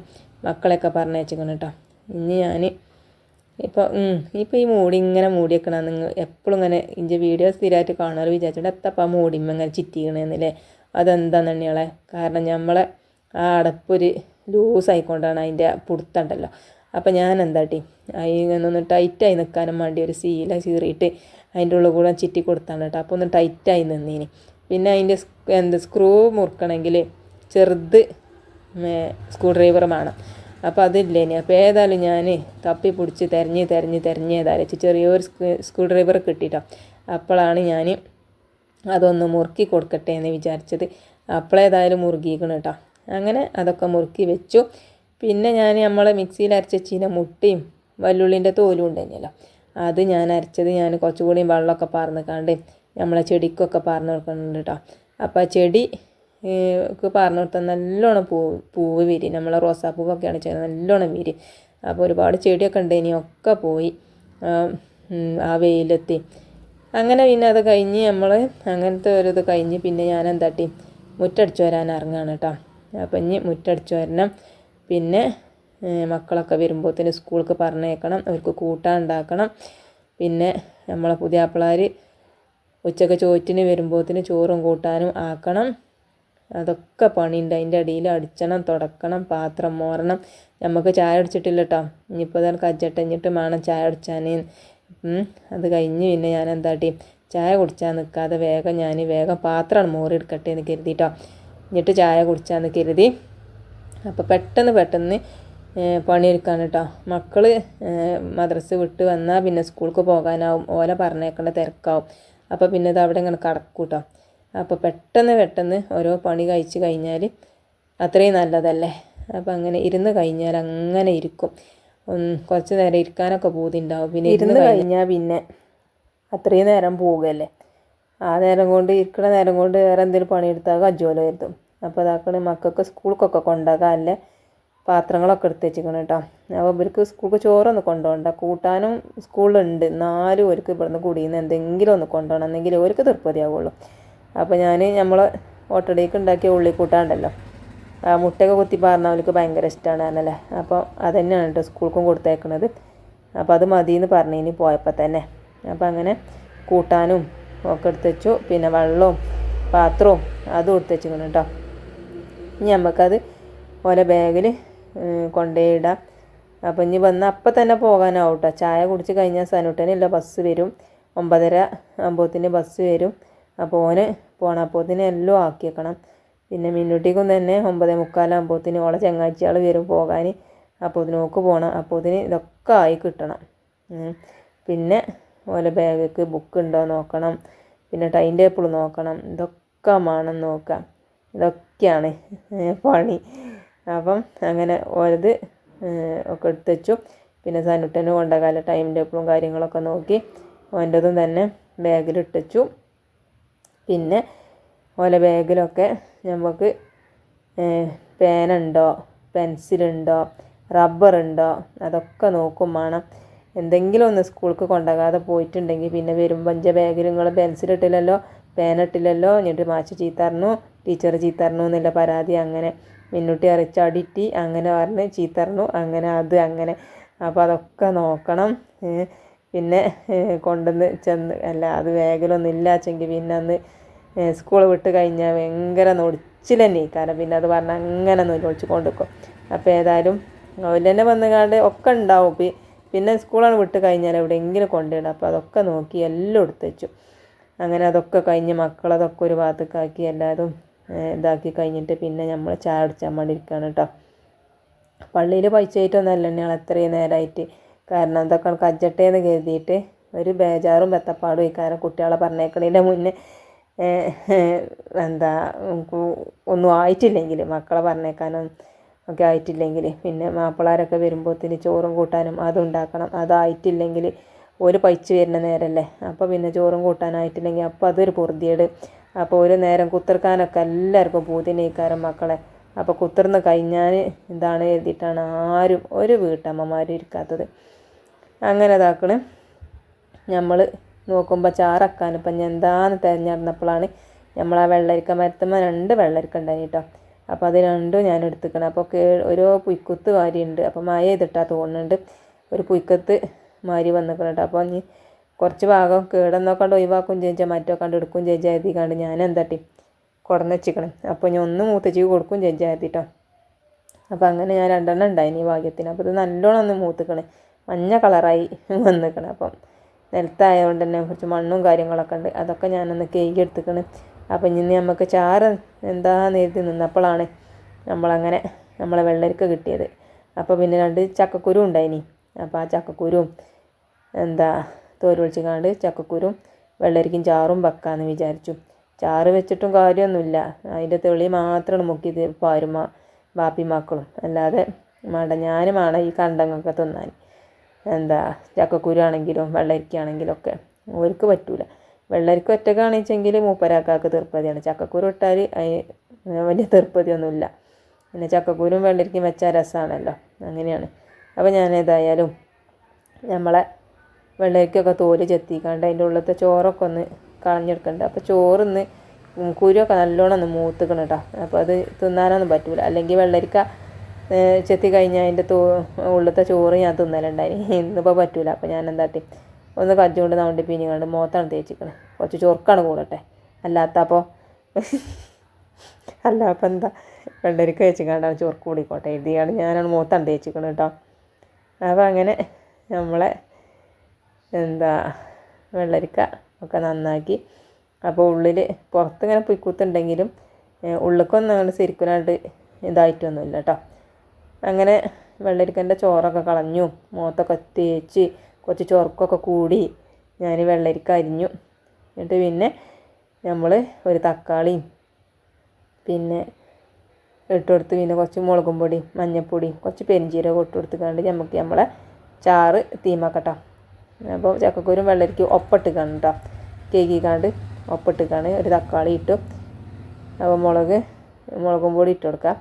മക്കളെയൊക്കെ പറഞ്ഞയച്ചിക്കണം കേട്ടോ ഇനി ഞാൻ ഇപ്പോൾ ഇപ്പോൾ ഈ മൂടി ഇങ്ങനെ മൂടി വെക്കണം നിങ്ങൾ എപ്പോഴും ഇങ്ങനെ ഇഞ്ചി വീഡിയോ സ്ഥിരമായിട്ട് കാണാറ് വിചാരിച്ചിട്ട് എത്തപ്പം ആ മൂടിമ്മ ഇങ്ങനെ ചിറ്റിക്കണേന്നില്ലേ അതെന്താന്ന് തന്നെയാളെ കാരണം നമ്മളെ ആ അടപ്പൊരു ലൂസായിക്കൊണ്ടാണ് അതിന്റെ പുടുത്തണ്ടല്ലോ. അപ്പം ഞാൻ എന്താട്ടി അതിനൊന്ന് ടൈറ്റായി നിൽക്കാനും വേണ്ടി ഒരു സീല ചീറിയിട്ട് അതിന്റെ ഉള്ളിൽ കൂടെ ചിറ്റി കൊടുത്താണ് കേട്ടോ. അപ്പോൾ ഒന്ന് ടൈറ്റായി നിന്നീനി. പിന്നെ അതിന്റെ എന്ത് സ്ക്രൂ മുറുക്കണമെങ്കിൽ ചെറുത് സ്ക്രൂ ഡ്രൈവർ വേണം. അപ്പോൾ അതില്ലേനി. അപ്പോൾ ഏതായാലും ഞാൻ തപ്പി പിടിച്ച് തിരഞ്ഞ് തിരഞ്ഞ് തിരഞ്ഞ് ഏതായാലും ചെറിയൊരു സ്ക്രൂ ഡ്രൈവർ കിട്ടിയിട്ടോ അപ്പോഴാണ് ഞാൻ അതൊന്ന് മുറുക്കി കൊടുക്കട്ടെ എന്ന് വിചാരിച്ചത്. അപ്പോഴേതായാലും മുറുകിയിക്കണം കേട്ടോ. അങ്ങനെ അതൊക്കെ മുറുക്കി വെച്ചു. പിന്നെ ഞാൻ നമ്മളെ മിക്സിയിൽ അരച്ച ചീന മുട്ടയും വല്ലുള്ളിന്റെ തോലും ഉണ്ടായിരുന്നല്ലോ അത് ഞാൻ അരച്ചത് ഞാൻ കുറച്ചുകൂടി വെള്ളമൊക്കെ പാർന്ന് കണ്ട് നമ്മളെ ചെടിക്കൊക്കെ പാർന്ന് കൊടുക്കുന്നുണ്ട് കേട്ടോ അപ്പോൾ ആ ചെടി പറഞ്ഞു കൊടുത്താൽ നല്ലോണം പൂ പൂവ് വിരി. നമ്മളെ റോസാപ്പൂവൊക്കെയാണ് ചെയ്യുന്നത് നല്ലോണം വിരി. അപ്പോൾ ഒരുപാട് ചെടിയൊക്കെ ഉണ്ട് ഇനി ഒക്കെ പോയി. ആ വെയിലെത്തി. അങ്ങനെ പിന്നെ അത് കഴിഞ്ഞ് നമ്മൾ അങ്ങനത്തെ ഒരു ഇത് കഴിഞ്ഞ് പിന്നെ ഞാൻ എന്താട്ടി മുറ്റടിച്ചു വരാൻ ഇറങ്ങുകയാണ് കേട്ടോ അപ്പം ഇനി മുറ്റടിച്ചു വരണം. പിന്നെ മക്കളൊക്കെ വരുമ്പോഴത്തേന് സ്കൂൾക്ക് പറഞ്ഞേക്കണം അവർക്ക് കൂട്ടാൻ ഉണ്ടാക്കണം. പിന്നെ നമ്മളെ പുതിയ ആപ്പിളാർ ഉച്ചയ്ക്ക് ചോറ്റിന് വരുമ്പോഴത്തേന് ചോറും കൂട്ടാനും ആക്കണം. അതൊക്കെ പണിയുണ്ട്. അതിന്റെ അടിയിൽ അടിച്ചണം തുടക്കണം പാത്രം മോറണം. നമുക്ക് ചായ അടിച്ചിട്ടില്ല കേട്ടോ ഇനിയിപ്പോൾ അതാണ് കജ്ജട്ടഞ്ഞിട്ട് വേണം ചായ അടിച്ചാൻ അത് കഴിഞ്ഞ് പിന്നെ ഞാൻ എന്താട്ടി ചായ കുടിച്ചാൽ നിൽക്കാതെ വേഗം ഞാൻ വേഗം പാത്രമാണ് മോറിയെടുക്കട്ടെ എന്ന് കരുതിട്ടോ. എന്നിട്ട് ചായ കുടിച്ചാന്ന് കരുതി. അപ്പോൾ പെട്ടെന്ന് പെട്ടെന്ന് പണിയെടുക്കാണ് പണിയെടുക്കാൻ കേട്ടോ മക്കൾ മദ്രസ് വിട്ട് വന്നാൽ പിന്നെ സ്കൂൾക്ക് പോകാനാവും. ഓല പറഞ്ഞേക്കേണ്ട തിരക്കാവും. അപ്പോൾ പിന്നെ ഇത് അവിടെ ഇങ്ങനെ കടക്കും കേട്ടോ അപ്പോൾ പെട്ടെന്ന് പെട്ടെന്ന് ഓരോ പണി കഴിച്ച് കഴിഞ്ഞാൽ അത്രയും നല്ലതല്ലേ? അപ്പോൾ അങ്ങനെ ഇരുന്ന് കഴിഞ്ഞാൽ അങ്ങനെ ഇരിക്കും. കുറച്ച് നേരം ഇരിക്കാനൊക്കെ പൂതിണ്ടാവും. പിന്നെ ഇരുന്ന് കഴിഞ്ഞാൽ പിന്നെ അത്രയും നേരം പോവുകയല്ലേ ആ നേരം കൊണ്ട് ഇരിക്കണ നേരം കൊണ്ട് വേറെ എന്തെങ്കിലും പണിയെടുത്താൽ കജ്ജോലം വരുത്തും അപ്പോൾ അതാക്കണ മക്കൾക്ക് സ്കൂൾക്കൊക്കെ കൊണ്ടാകാല്ലേ പാത്രങ്ങളൊക്കെ എടുത്ത് വെച്ചിരിക്കണം കേട്ടോ. അപ്പോൾ ഇവർക്ക് സ്കൂൾക്ക് ചോറൊന്നും കൊണ്ടുപോകണ്ട. കൂട്ടാനും സ്കൂളിലുണ്ട്. എന്നാലും അവർക്ക് ഇവിടുന്ന് കുടിയിൽ എന്തെങ്കിലും ഒന്ന് കൊണ്ടുപോകണം. എന്നെങ്കിലും അവർക്ക് തൃപ്തിയാവുള്ളൂ. അപ്പോൾ ഞാൻ നമ്മൾ ഓട്ടടിക്ക് ഉണ്ടാക്കിയ ഉള്ളി കൂട്ടാണ്ടല്ലോ ആ മുട്ടയൊക്കെ കുത്തി പാർന്ന അവർക്ക് ഭയങ്കര ഇഷ്ടമാണ് പറഞ്ഞല്ലേ. അപ്പോൾ അതന്നെയാണ് കേട്ടോ സ്കൂൾക്കും കൊടുത്തേക്കണത്. അപ്പോൾ അത് മതിയെന്ന് പറഞ്ഞു ഇനി പോയപ്പോൾ തന്നെ. അപ്പോൾ അങ്ങനെ കൂട്ടാനും ഒക്കെ എടുത്ത് വെച്ചു. പിന്നെ വെള്ളവും പാത്രവും അതും എടുത്ത് വെച്ചിരിക്കണം കേട്ടോ. ഇനി നമുക്കത് ഓലെ ബാഗിൽ കൊണ്ടുപോയിടാം. അപ്പോൾ ഇനി വന്ന് അപ്പം തന്നെ പോകാനാവും കേട്ടോ ചായ കുടിച്ച് കഴിഞ്ഞാൽ സനുട്ടനില്ല ബസ് വരും. ഒമ്പതര ആകുമ്പോഴത്തിന് ബസ് വരും. അപ്പോൾ ഓന് പോണപ്പോത്തിന് എല്ലാം ആക്കിയേക്കണം പിന്നെ മിന്നുട്ടിക്കും തന്നെ ഒമ്പതേ മുക്കാലാകുമ്പോഴത്തിന് ഓളെ ചങ്ങാഴ്ചയാൾ വരും പോകാൻ അപ്പോൾ നോക്ക് പോകണം അപ്പോൾ ഇതൊക്കെ ആയി കിട്ടണം. പിന്നെ ഓലെ ബാഗിക്ക് ബുക്ക് ഉണ്ടോ നോക്കണം. പിന്നെ ടൈം ടേബിൾ നോക്കണം. ഇതൊക്കെ വേണം നോക്കാം ഇതൊക്കെയാണ് പണി. അപ്പം അങ്ങനെ ഓരത് ഒക്കെ എടുത്ത് വെച്ചു. പിന്നെ സനുട്ടന് കൊണ്ടകാല ടൈം ടേബിളും കാര്യങ്ങളൊക്കെ നോക്കി ഓന്റെതും തന്നെ ബാഗിലിട്ടു പിന്നെ ഓലെ ബാഗിലൊക്കെ നമുക്ക് പേനുണ്ടോ പെൻസിലുണ്ടോ റബ്ബറുണ്ടോ അതൊക്കെ നോക്കും വേണം. എന്തെങ്കിലും ഒന്ന് സ്കൂൾക്ക് കൊണ്ടുപോകാതെ പോയിട്ടുണ്ടെങ്കിൽ പിന്നെ വരുമ്പോൾ എന്റെ ബാഗിൽ നിങ്ങൾ പെൻസിലിട്ടില്ലല്ലോ പേനിട്ടില്ലല്ലോ എന്നിട്ട് മാച്ച് ചീത്തറിഞ്ഞു ടീച്ചർ ചീത്തറിഞ്ഞു എന്നുള്ള പരാതി അങ്ങനെ മിന്നുട്ടി അടിറ്റി അങ്ങനെ പറഞ്ഞ് ചീത്തറിഞ്ഞു അങ്ങനെ അത് അങ്ങനെ. അപ്പോൾ അതൊക്കെ നോക്കണം. പിന്നെ കൊണ്ടുവന്ന് ചെന്ന് അല്ല അത് വേഗലൊന്നും ഇല്ലാച്ചെങ്കിൽ പിന്നെ അന്ന് സ്കൂൾ വിട്ട് കഴിഞ്ഞാൽ ഭയങ്കര നൊടിച്ചിൽ തന്നെ കാരണം പിന്നെ അത് പറഞ്ഞാൽ അങ്ങനെ നൊലിച്ച് കൊണ്ടുവെക്കും അപ്പോൾ ഏതായാലും അതിൽ തന്നെ വന്നുകാണ്ട് ഒക്കെ ഉണ്ടാവും. പിന്നെ സ്കൂളാണ് വിട്ട് കഴിഞ്ഞാൽ എവിടെയെങ്കിലും കൊണ്ടുപോയിടും അപ്പോൾ അതൊക്കെ നോക്കി എല്ലാം എടുത്ത് വെച്ചു. അങ്ങനെ അതൊക്കെ കഴിഞ്ഞ് മക്കളതൊക്കെ ഒരു ഭാഗത്തേക്കാക്കി എല്ലാവരും ഇതാക്കി കഴിഞ്ഞിട്ട് പിന്നെ നമ്മൾ ചായ അടിച്ചാൽ വേണ്ടി ഇരിക്കുകയാണ് കേട്ടോ പള്ളിയിൽ പൈസയായിട്ടൊന്നല്ല ഞങ്ങൾ അത്രയും നേരമായിട്ട് കാരണം എന്തൊക്കെ കജ്ജട്ടേന്ന് കരുതിയിട്ട് ഒരു ബേജാറും ബെത്തപ്പാടും ഈ കാരണം കുട്ടികളെ പറഞ്ഞേക്കണതിന്റെ മുന്നേ എന്താ ഒന്നും ആയിട്ടില്ലെങ്കിൽ മക്കളെ പറഞ്ഞേക്കാനും ഒക്കെ ആയിട്ടില്ലെങ്കിൽ പിന്നെ മാപ്പിളാരൊക്കെ വരുമ്പോഴത്തേന് ചോറും കൂട്ടാനും അതുണ്ടാക്കണം. അതായിട്ടില്ലെങ്കിൽ ഒരു പൈച്ച് വരുന്ന നേരമല്ലേ അപ്പോൾ പിന്നെ ചോറും കൂട്ടാനായിട്ടില്ലെങ്കിൽ അപ്പോൾ അതൊരു പൊറുതിയേട്. അപ്പോൾ ഒരു നേരം കുത്തിർക്കാനൊക്കെ എല്ലാവർക്കും പൂതിനേക്കാരം മക്കളെ. അപ്പോൾ കുത്തിർന്ന് കഴിഞ്ഞാൽ എന്താണ് എഴുതിയിട്ടാണ് ആരും ഒരു വീട്ടമ്മമാരും ഇരിക്കാത്തത്. അങ്ങനെ ഇതാക്കണ്. നമ്മൾ നോക്കുമ്പോൾ ചാറക്കാൻ ഇപ്പം ഞാൻ എന്താന്ന് തിരഞ്ഞെടുന്നപ്പോഴാണ് നമ്മൾ ആ വെള്ളരിക്ക മരത്തുമ്പോൾ രണ്ട് വെള്ളരിക്ക ഉണ്ടായി കേട്ടോ അപ്പോൾ അത് രണ്ടും ഞാൻ എടുത്തുക്കണം. അപ്പോൾ ഓരോ പുയ്ക്കുത്ത് വാരിയുണ്ട്. അപ്പോൾ മഴ ചെയ്തിട്ടാ തോന്നുന്നുണ്ട് ഒരു പുയ്ക്കത്ത് മാരി വന്നിക്കണം കേട്ടോ അപ്പോൾ ഇനി കുറച്ച് ഭാഗം കേടെന്നോക്കാണ്ട് ഒഴിവാക്കും ചേച്ചാൽ മറ്റോ കണ്ട് എടുക്കും ചേച്ചാൽ എഴുതിക്കാണ്ട് ഞാൻ എന്താട്ടി കുടന്ന് വെച്ചിക്കണം അപ്പോൾ ഞാൻ ഒന്ന് മൂത്തച്ചിക്ക് കൊടുക്കും ചേച്ചാൽ എഴുതിട്ടോ അപ്പോൾ അങ്ങനെ ഞാൻ രണ്ടെണ്ണം ഉണ്ടായിനി ഭാഗ്യത്തിന്. അപ്പോൾ ഇത് നല്ലോണം ഒന്ന് മൂത്തിക്കണ്. മഞ്ഞ കളറായി വന്നിക്കണം. അപ്പം നിലത്തായതുകൊണ്ട് തന്നെ കുറച്ച് മണ്ണും കാര്യങ്ങളൊക്കെ ഉണ്ട് അതൊക്കെ ഞാനൊന്ന് കേക്ക് അപ്പം ഇനി നമുക്ക് ചാറ് എന്താ എഴുതി നിന്നപ്പോഴാണ് നമ്മളങ്ങനെ നമ്മളെ വെള്ളരിക്ക കിട്ടിയത്. അപ്പോൾ പിന്നെ രണ്ട് ചക്കക്കുരു ഉണ്ടായിനി. അപ്പോൾ ആ ചക്കക്കുരും എന്താ തോൽ കണ്ട് ചക്കക്കുരും വെള്ളരിക്കും ചാറും വെക്കാമെന്ന് വിചാരിച്ചു. ചാറ് വെച്ചിട്ടും കാര്യമൊന്നുമില്ല. അതിന്റെ തെളി മാത്രമാണ് മുക്കിയത് പാരുമ ബാപ്പി മക്കളും അല്ലാതെ മട ഞാനുമാണ് ഈ കണ്ടങ്ങൊക്കെ തിന്നാൻ. എന്താ ചക്കക്കുരു ആണെങ്കിലും വെള്ളരിക്കാണെങ്കിലും ഒക്കെ. ഓർക്ക് പറ്റൂല. വെള്ളരിക്ക ഒറ്റക്കാണെച്ചെങ്കിൽ മൂപ്പരാക്കാക്ക് തീർപ്പതിയാണ്. ചക്കക്കുരു ഇട്ടാൽ അതിന് വലിയ തീർപ്പതിയൊന്നുമില്ല. പിന്നെ ചക്കക്കുരും വെള്ളരിക്കും വെച്ചാൽ രസമാണല്ലോ അങ്ങനെയാണ്. അപ്പോൾ ഞാൻ ഏതായാലും നമ്മളെ വെള്ളരിക്കൊക്കെ തോൽ ചെത്തിക്കാണ്ട് അതിന്റെ ഉള്ളത്തെ ചോറൊക്കെ ഒന്ന് കളഞ്ഞെടുക്കണ്ട. അപ്പോൾ ചോറിന്ന് കുരുവൊക്കെ നല്ലോണം ഒന്ന് മൂത്തുക്കണം കേട്ടോ അപ്പോൾ അത് തിന്നാനൊന്നും പറ്റൂല. അല്ലെങ്കിൽ വെള്ളരിക്ക ചെത്തി കഴിഞ്ഞാൽ അതിന്റെ തോ ഉള്ളത്തെ ചോറ് ഞാൻ തിന്നലുണ്ടായി ഇന്നിപ്പോൾ പറ്റൂല. അപ്പോൾ ഞാൻ എന്താട്ടി ഒന്ന് കജ്ജുകൊണ്ട് നവണ്ടി കണ്ട് മുഖത്താണ് തേച്ചിക്കണേ. കുറച്ച് ചൊറുക്കാണ് കൂടട്ടെ. അല്ലാത്ത അപ്പോൾ അല്ല അപ്പം എന്താ? വെള്ളരിക്ക വെച്ചിക്കാണ്ടാണ് ചൊറുക്ക് കൂടിക്കോട്ടെ. എഴുതിയാണ് ഞാനാണ് മുഖത്താണ് തേച്ചിക്കണം കേട്ടോ. അപ്പോൾ അങ്ങനെ നമ്മളെ എന്താ വെള്ളരിക്ക ഒക്കെ നന്നാക്കി അപ്പോൾ ഉള്ളിൽ പുറത്തിങ്ങനെ പുയ്ക്കുത്തുണ്ടെങ്കിലും ഉള്ളിക്കൊന്നും അങ്ങനെ ശരിക്കുനായിട്ട് ഇതായിട്ടൊന്നുമില്ല കേട്ടോ. അങ്ങനെ വെള്ളരിക്കന്റെ ചോറൊക്കെ കളഞ്ഞു മുഖത്തൊക്കെ തേച്ച് കുറച്ച് ചൊറുക്കൊക്കെ കൂടി ഞാൻ വെള്ളരിക്ക അരിഞ്ഞു. എന്നിട്ട് പിന്നെ നമ്മൾ ഒരു തക്കാളിയും പിന്നെ ഇട്ട് കൊടുത്ത് പിന്നെ കുറച്ച് മുളകും പൊടി മഞ്ഞൾപ്പൊടി കുറച്ച് പെരിഞ്ചീരകം ഇട്ട് കൊടുത്തുകൊണ്ട് നമുക്ക് നമ്മളെ ചാറ് തീമാക്കട്ടോ. അപ്പോൾ ചക്കക്കുരും വെള്ളരിക്ക ഒപ്പിട്ട് കണ്ടോ കേക്കിക്കാണ്ട് ഒപ്പിട്ടിക്കാണ് ഒരു തക്കാളി ഇട്ടു. അപ്പോൾ മുളക് മുളകും പൊടി ഇട്ട് കൊടുക്കുക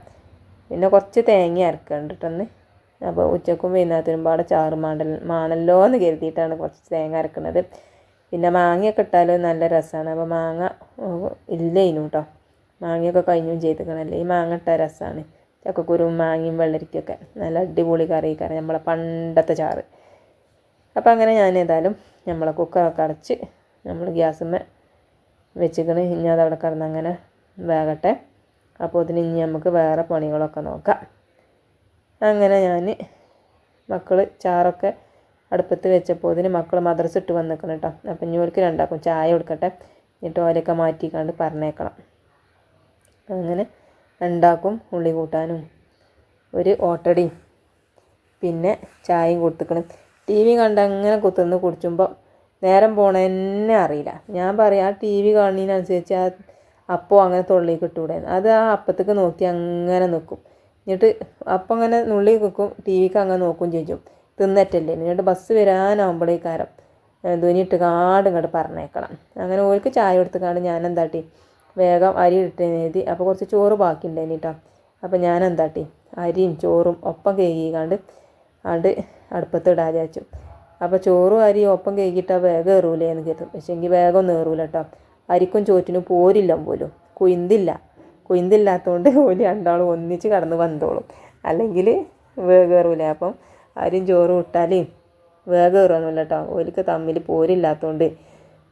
പിന്നെ കുറച്ച് തേങ്ങ അരക്കണ്ടിട്ടൊന്ന് അപ്പോൾ ഉച്ചക്കും വൈകുന്നേരത്തിനും പാടെ ചാറ് മാണ്ടൽ മാണല്ലോ എന്ന് കരുതിയിട്ടാണ് കുറച്ച് തേങ്ങ അരക്കുന്നത്. പിന്നെ മാങ്ങയൊക്കെ ഇട്ടാലും നല്ല രസമാണ് അപ്പോൾ മാങ്ങ ഇല്ല ഇനും കേട്ടോ മാങ്ങയൊക്കെ കഴിഞ്ഞും ചെയ്തിക്കണല്ലേ. ഈ മാങ്ങ ഇട്ട രസമാണ് ചക്കക്കുരും മാങ്ങയും വെള്ളരിക്കൊക്കെ നല്ല അടിപൊളി കറി കറി നമ്മളെ പണ്ടത്തെ ചാറ്. അപ്പോൾ അങ്ങനെ ഞാൻ ഏതായാലും നമ്മളെ കുക്കറൊക്കെ അടച്ച് നമ്മൾ ഗ്യാസുമ്മ വെച്ചിക്കണ്. ഇനി അതവിടെ കിടന്ന് അങ്ങനെ വേകട്ടെ. അപ്പോൾ അതിന് ഇനി നമുക്ക് വേറെ പണികളൊക്കെ നോക്കാം. അങ്ങനെ ഞാൻ മക്കൾ ചാറൊക്കെ അടുപ്പത്ത് വെച്ചപ്പോൾ ഇതിന് മക്കൾ മദ്രസ ഇട്ട് വന്നിക്കണം കേട്ടോ അപ്പം ഇനി രണ്ടാക്കും ചായ കൊടുക്കട്ടെ. എന്നിട്ട് ഓലൊക്കെ മാറ്റിക്കാണ്ട് പറഞ്ഞേക്കണം. അങ്ങനെ രണ്ടാക്കും ഉള്ളി കൂട്ടാനും ഒരു ഓട്ടടിയും പിന്നെ ചായയും കൊടുത്തുക്കണം. ടി വി കണ്ട് അങ്ങനെ കുത്തുന്ന് കുടിച്ചുമ്പോൾ നേരം പോണ തന്നെ അറിയില്ല. ഞാൻ പറയാം ആ ടി വി കാണുന്നതിനനുസരിച്ച് ആ അപ്പോൾ അങ്ങനെ തൊള്ളി കിട്ടൂടെ അത് ആ അപ്പത്തേക്ക് നോക്കി അങ്ങനെ നിൽക്കും എന്നിട്ട് അപ്പം അങ്ങനെ നുള്ളി നിൽക്കും ടി വിക്ക് അങ്ങനെ നോക്കും ചെയ്യും. തിന്നറ്റല്ലേ? എന്നിട്ട് ബസ് വരാനാകുമ്പോഴേക്കാരം ധ്വനിയിട്ട് കാട് ഇങ്ങോട്ട് പറഞ്ഞേക്കണം. അങ്ങനെ ഓൾക്ക് ചായ എടുത്തുകാണ്ട് ഞാൻ എന്താട്ടി വേഗം അരി ഇട്ടെഴുതി അപ്പോൾ കുറച്ച് ചോറ് ബാക്കി ഉണ്ടായിന് കേട്ടോ അപ്പോൾ ഞാൻ എന്താട്ടി അരിയും ചോറും ഒപ്പം കേകിക്കാണ്ട് അടുപ്പത്ത് ഇടാൻ വിചാരിച്ചു. അപ്പോൾ ചോറും അരിയും ഒപ്പം കേകിയിട്ടാൽ വേഗം ഏറൂലേ എന്ന് കരുതും. പക്ഷേ എങ്കിൽ വേഗം ഒന്നും ഏറൂല കേട്ടോ അരിക്കും ചോറ്റിനും പോരില്ല പോലും. കുയിന്തില്ല. കുയിന്തില്ലാത്തതുകൊണ്ട് ഓൽ രണ്ടാളും ഒന്നിച്ച് കടന്ന് വന്നോളും. അല്ലെങ്കിൽ വേഗം ഏറൂല അപ്പം ആരും ചോറ് ഇട്ടാൽ വേഗം ഏറുമൊന്നുമില്ല കേട്ടോ ഓലിക്ക് തമ്മിൽ പോരില്ലാത്തതുകൊണ്ട്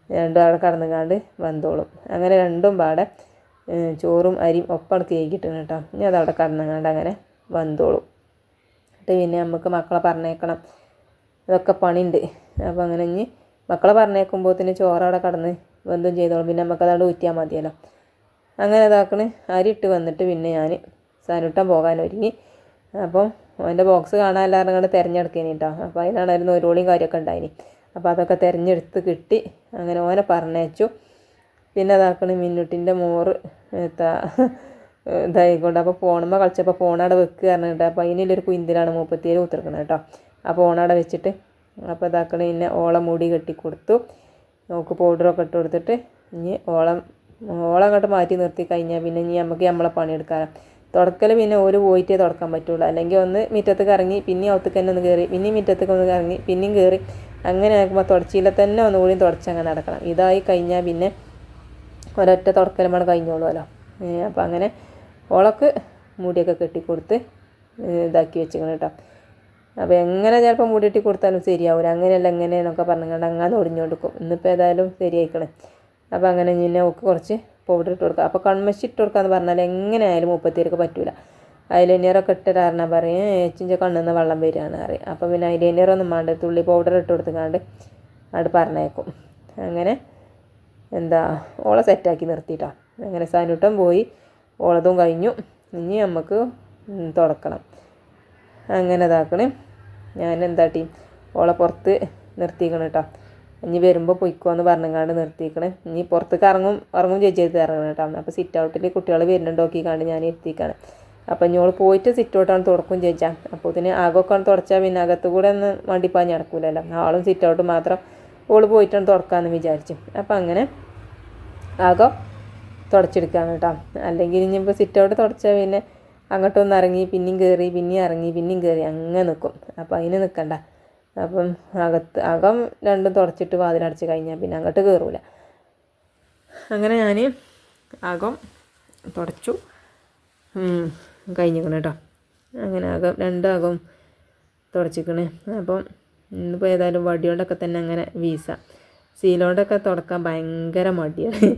രണ്ടും അവിടെ കടന്നുകാണ്ട് വന്നോളും. അങ്ങനെ രണ്ടും പാടെ ചോറും അരിയും ഒപ്പം കേക്കിട്ടാണ് കേട്ടോ ഇനി അതവിടെ കടന്നുകാണ്ട് അങ്ങനെ വന്നോളും. എന്നിട്ട് പിന്നെ നമുക്ക് മക്കളെ പറഞ്ഞേക്കണം. ഇതൊക്കെ പണിയുണ്ട് അപ്പോൾ അങ്ങനെ ഇനി മക്കളെ പറഞ്ഞേക്കുമ്പോൾ തന്നെ ചോറ് ചോറവിടെ കടന്ന് വെന്തും ചെയ്തോളും. പിന്നെ നമുക്കതവിടെ ഊറ്റിയാൽ മതിയല്ലോ. അങ്ങനെ ഇതാക്കണ്. അരി ഇട്ട് വന്നിട്ട് പിന്നെ ഞാൻ സാനുട്ടൻ പോകാൻ ഒരുങ്ങി. അപ്പം അവന്റെ ബോക്സ് കാണാൻ എല്ലാവരും കൂടെ തിരഞ്ഞെടുക്കേനി കേട്ടോ അപ്പോൾ അതിനാണായിരുന്നു ഒരുളിയും കാര്യമൊക്കെ ഉണ്ടായിനി അപ്പോൾ അതൊക്കെ തിരഞ്ഞെടുത്ത് കിട്ടി. അങ്ങനെ ഓനെ പറഞ്ഞയച്ചു. പിന്നെ അതാക്കണ് മിന്നുട്ടിന്റെ മോറ് എത്താ ഇതായിക്കൊണ്ട് അപ്പോൾ ഫോണുമ്മ കളിച്ചപ്പോൾ ഫോണവിടെ വെക്കുക പറഞ്ഞിട്ട് അപ്പോൾ അതിനുള്ളൊരു കുയിന്തിലാണ് മുപ്പത്തിയേഴ് കുത്തിർക്കുന്നത് കേട്ടോ. ആ ഫോണവിടെ വെച്ചിട്ട് അപ്പോൾ ഇതാക്കണ പിന്നെ ഓളം മുടി കെട്ടി കൊടുത്തു നോക്ക് പൗഡറൊക്കെ ഇട്ട് കൊടുത്തിട്ട് ഇനി ഓളം ഓളം അങ്ങോട്ട് മാറ്റി നിർത്തി കഴിഞ്ഞാൽ പിന്നെ ഇനി നമുക്ക് നമ്മളെ പണിയെടുക്കാം തുടക്കൽ പിന്നെ ഒരു പോയിട്ടേ തുടക്കാൻ പറ്റുള്ളൂ. അല്ലെങ്കിൽ ഒന്ന് മുറ്റത്തേക്ക് ഇറങ്ങി പിന്നെ അകത്തേക്ക് തന്നെ ഒന്ന് കയറി പിന്നെയും മുറ്റത്തേക്ക് ഒന്ന് ഇറങ്ങി പിന്നെയും കയറി അങ്ങനെ ആക്കുമ്പോൾ തുടച്ചില്ല തന്നെ ഒന്നുകൂടി തുടച്ചങ്ങനെ നടക്കണം. ഇതായി കഴിഞ്ഞാൽ പിന്നെ ഒരൊറ്റ തുടക്കലുമാണ് കഴിഞ്ഞോളുമല്ലോ അപ്പോൾ അങ്ങനെ ഓളക്ക് മുടിയൊക്കെ കെട്ടിക്കൊടുത്ത് ഇതാക്കി വെച്ചിരിക്കണം കേട്ടോ. അപ്പോൾ എങ്ങനെ ചിലപ്പോൾ മുടി കെട്ടി കൊടുത്താലും ശരിയാവില്ല അങ്ങനെയല്ല എങ്ങനെയെന്നൊക്കെ പറഞ്ഞുകൊണ്ട് അങ്ങനെ ഒടിഞ്ഞുകൊടുക്കും കൊടുക്കും ഇന്നിപ്പോൾ ഏതായാലും ശരിയായിക്കണേ. അപ്പോൾ അങ്ങനെ ഇനി ഒക്കെ കുറച്ച് പൗഡർ ഇട്ട് കൊടുക്കുക അപ്പോൾ കൺമശി ഇട്ട് എന്ന് പറഞ്ഞാൽ എങ്ങനെ ആയാലും മുപ്പത്തിയേർക്ക് പറ്റൂല. ഐലൈനറൊക്കെ ഇട്ട് കാരണം പറയും ഏച്ചിന്റെ കണ്ണിന്ന് വെള്ളം വരികയാണ് അറിയാം അപ്പോൾ പിന്നെ ഐലൈനറൊന്നും വേണ്ട തുള്ളി പൗഡർ ഇട്ട് കൊടുത്തുകൊണ്ട് അവിടെ പറഞ്ഞേക്കും. അങ്ങനെ എന്താ ഓളെ സെറ്റാക്കി നിർത്തിയിട്ടാ അങ്ങനെ സാനുട്ടം പോയി ഓളതും കഴിഞ്ഞു. ഇനി നമുക്ക് തുടക്കണം. അങ്ങനെ ഇതാക്കണേ. ഞാൻ എന്താട്ടി ഓളെ പുറത്ത് നിർത്തിക്കണം കേട്ടോ ഇനി വരുമ്പോൾ പൊയ്ക്കോന്ന് പറഞ്ഞങ്ങാണ്ട് നിർത്തിക്കണേ. ഇനി പുറത്തേക്ക് ഇറങ്ങും ഇറങ്ങും ചേച്ചി ഇറങ്ങണം കേട്ടോ. അപ്പോൾ സിറ്റ് ഔട്ടിൽ കുട്ടികൾ വരുന്നുണ്ട് നോക്കിക്കാണ്ട് ഞാൻ ഇരുത്തിക്കാണ്. അപ്പം ഞങ്ങൾ പോയിട്ട് സിറ്റ് ഔട്ടാണ് തുടക്കും ചേച്ചാ അപ്പോൾ ഇതിന് ആകമൊക്കെ തുടച്ചാൽ പിന്നെ അകത്ത് കൂടെ ഒന്ന് വണ്ടിപ്പാഞ്ഞ് നടക്കൂലല്ലോ. ആളും സിറ്റ് ഔട്ട് മാത്രം ഓൾ പോയിട്ടാണ് തുടക്കാമെന്ന് വിചാരിച്ചു. അപ്പം അങ്ങനെ ആകെ തുടച്ചെടുക്കുകയാണ് കേട്ടോ. അല്ലെങ്കിൽ ഇനിയിപ്പോൾ സിറ്റ് ഔട്ട് തുടച്ചാൽ പിന്നെ അങ്ങോട്ടൊന്ന് ഇറങ്ങി പിന്നെയും കയറി പിന്നെയും ഇറങ്ങി പിന്നെയും കയറി അങ്ങനെ നിൽക്കും അപ്പോൾ അതിന് നിൽക്കണ്ട അപ്പം അകത്ത് അകം രണ്ടും തുടച്ചിട്ട് വാതിലടച്ച് കഴിഞ്ഞാൽ പിന്നെ അങ്ങോട്ട് കയറൂല അങ്ങനെ ഞാൻ അകം തുടച്ചു. കഴിഞ്ഞിരിക്കണം കേട്ടോ അങ്ങനെ അകം രണ്ടകം തുടച്ചിക്കണേ. അപ്പം ഇന്നിപ്പോൾ ഏതായാലും വടിയോണ്ടൊക്കെ തന്നെ അങ്ങനെ വീസ സീലോണ്ടൊക്കെ തുടക്കാൻ ഭയങ്കര മടിയാണ്.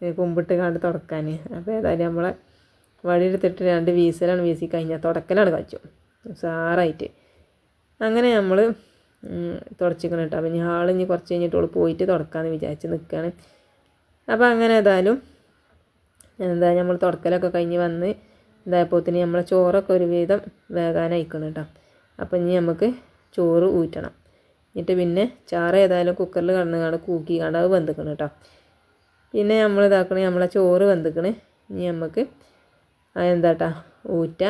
കുമ്പിട്ട് കണ്ട് തുടക്കാൻ അപ്പോൾ ഏതായാലും നമ്മളെ വടിയെടുത്തിട്ട് രണ്ട് വീസലാണ് വീസി കഴിഞ്ഞാൽ തുടക്കലാണ് കഴിച്ചു സാറായിട്ട് അങ്ങനെ നമ്മൾ തുടച്ചിക്കണം കേട്ടോ അപ്പം ഇനി ആളിഞ്ഞ് കുറച്ച് കഴിഞ്ഞിട്ട് പോയിട്ട് തുടക്കാമെന്ന് വിചാരിച്ച് നിൽക്കുകയാണ് അപ്പോൾ അങ്ങനെ ഏതായാലും എന്താ നമ്മൾ തുടക്കലൊക്കെ കഴിഞ്ഞ് വന്ന് ഇതായപ്പോത്തിന് നമ്മളെ ചോറൊക്കെ ഒരുവിധം വേകാനായിക്കണം കേട്ടോ അപ്പം ഇനി നമുക്ക് ചോറ് ഊറ്റണം. എന്നിട്ട് പിന്നെ ചാറ് ഏതായാലും കുക്കറിൽ കടന്ന് കാണാൻ കൂക്കി കണ്ട് അത് വെന്തിക്കണം കേട്ടോ പിന്നെ നമ്മൾ ഇതാക്കണേ നമ്മളെ ചോറ് വെന്തിക്കണേ. ഇനി നമുക്ക് എന്താട്ടാ ഊറ്റ.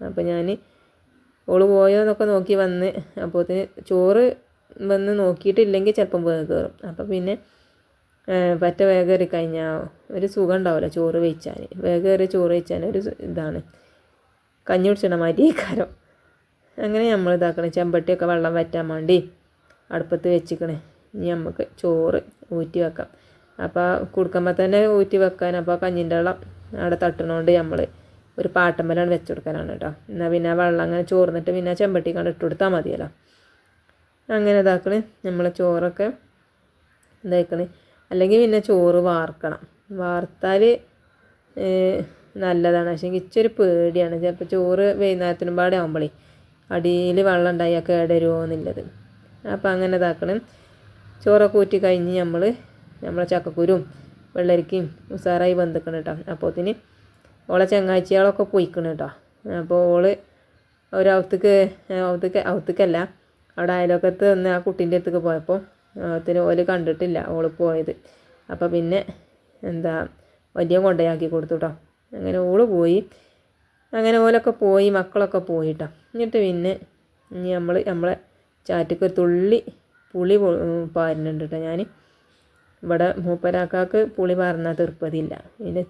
അപ്പോൾ ഞാൻ ഓൾ പോയോ എന്നൊക്കെ നോക്കി വന്ന്. അപ്പോത്തിന് ചോറ് വന്ന് നോക്കിയിട്ടില്ലെങ്കിൽ ചിലപ്പം വേഗം കയറും അപ്പം പിന്നെ പറ്റ വേഗം കയറി കഴിഞ്ഞാൽ ഒരു സുഖം ഉണ്ടാവില്ല ചോറ് വെച്ചാൽ വേഗം കയറി ചോറ് വെച്ചാൽ ഒരു ഇതാണ്. കഞ്ഞി കുടിച്ചിട മാറ്റിയേക്കാരോ അങ്ങനെ നമ്മൾ ഇതാക്കണം. ചെമ്പട്ടിയൊക്കെ വെള്ളം വറ്റാൻ വേണ്ടി അടുപ്പത്ത് വെച്ചിക്കണേ. ഇനി നമുക്ക് ചോറ് ഊറ്റി വെക്കാം. അപ്പോൾ കൊടുക്കുമ്പോൾ തന്നെ ഊറ്റി വെക്കാൻ. അപ്പോൾ കഞ്ഞിന്റെ വെള്ളം അവിടെ തട്ടണോണ്ട് നമ്മൾ ഒരു പാട്ടമ്പലാണ് വെച്ച് കൊടുക്കാനാണ് കേട്ടോ എന്നാൽ പിന്നെ വെള്ളം അങ്ങനെ ചോർന്നിട്ട് പിന്നെ ചെമ്പട്ടി കണ്ട് ഇട്ട് കൊടുത്താൽ മതിയല്ലോ. അങ്ങനെ ഇതാക്കണ്. നമ്മൾ ചോറൊക്കെ ഇതാക്കണ്. അല്ലെങ്കിൽ പിന്നെ ചോറ് വാർക്കണം. വാർത്താൽ നല്ലതാണ്. പക്ഷേ ഇച്ചൊരു പേടിയാണ്. ചിലപ്പോൾ ചോറ് വൈകുന്നേരത്തിനും പാടെ ആകുമ്പോഴേ അടിയിൽ വെള്ളം ഉണ്ടായാൽ കേടരുമോ എന്നുള്ളത്. അപ്പോൾ അങ്ങനെ ഇതാക്കണം. ചോറൊക്കെ ഊറ്റി കഴിഞ്ഞ് നമ്മൾ നമ്മളെ ചക്കക്കുരും വെള്ളരിക്കയും ഉസാറായി ബന്ധിക്കണം കേട്ടോ അപ്പോത്തിന് ഓളെ ചങ്ങാഴ്ചകളൊക്കെ പോയിക്കണ് കേട്ടോ. അപ്പോൾ ഓൾ ഒരവത്തേക്ക് അവത്തേക്ക് അവത്തേക്കല്ല അവിടെ അയലോക്കത്ത് നിന്ന് ആ കുട്ടീന്റെ അടുത്തേക്ക് പോയപ്പോൾ അവത്തിന് ഓൽ കണ്ടിട്ടില്ല ഓൾ പോയത്. അപ്പോൾ പിന്നെ എന്താ വലിയ കൊണ്ടയാക്കി കൊടുത്തു കേട്ടോ അങ്ങനെ ഓൾ പോയി. അങ്ങനെ ഓലൊക്കെ പോയി മക്കളൊക്കെ പോയിട്ടോ എന്നിട്ട് പിന്നെ ഇനി നമ്മൾ നമ്മളെ ചാറ്റക്ക് ഒരു തുള്ളി പുളി പാരുന്നുണ്ട് കേട്ടോ ഞാൻ ഇവിടെ മൂപ്പരാക്കാക്ക് പുളി പാർന്നാൽ തീർപ്പതില്ല. പിന്നെ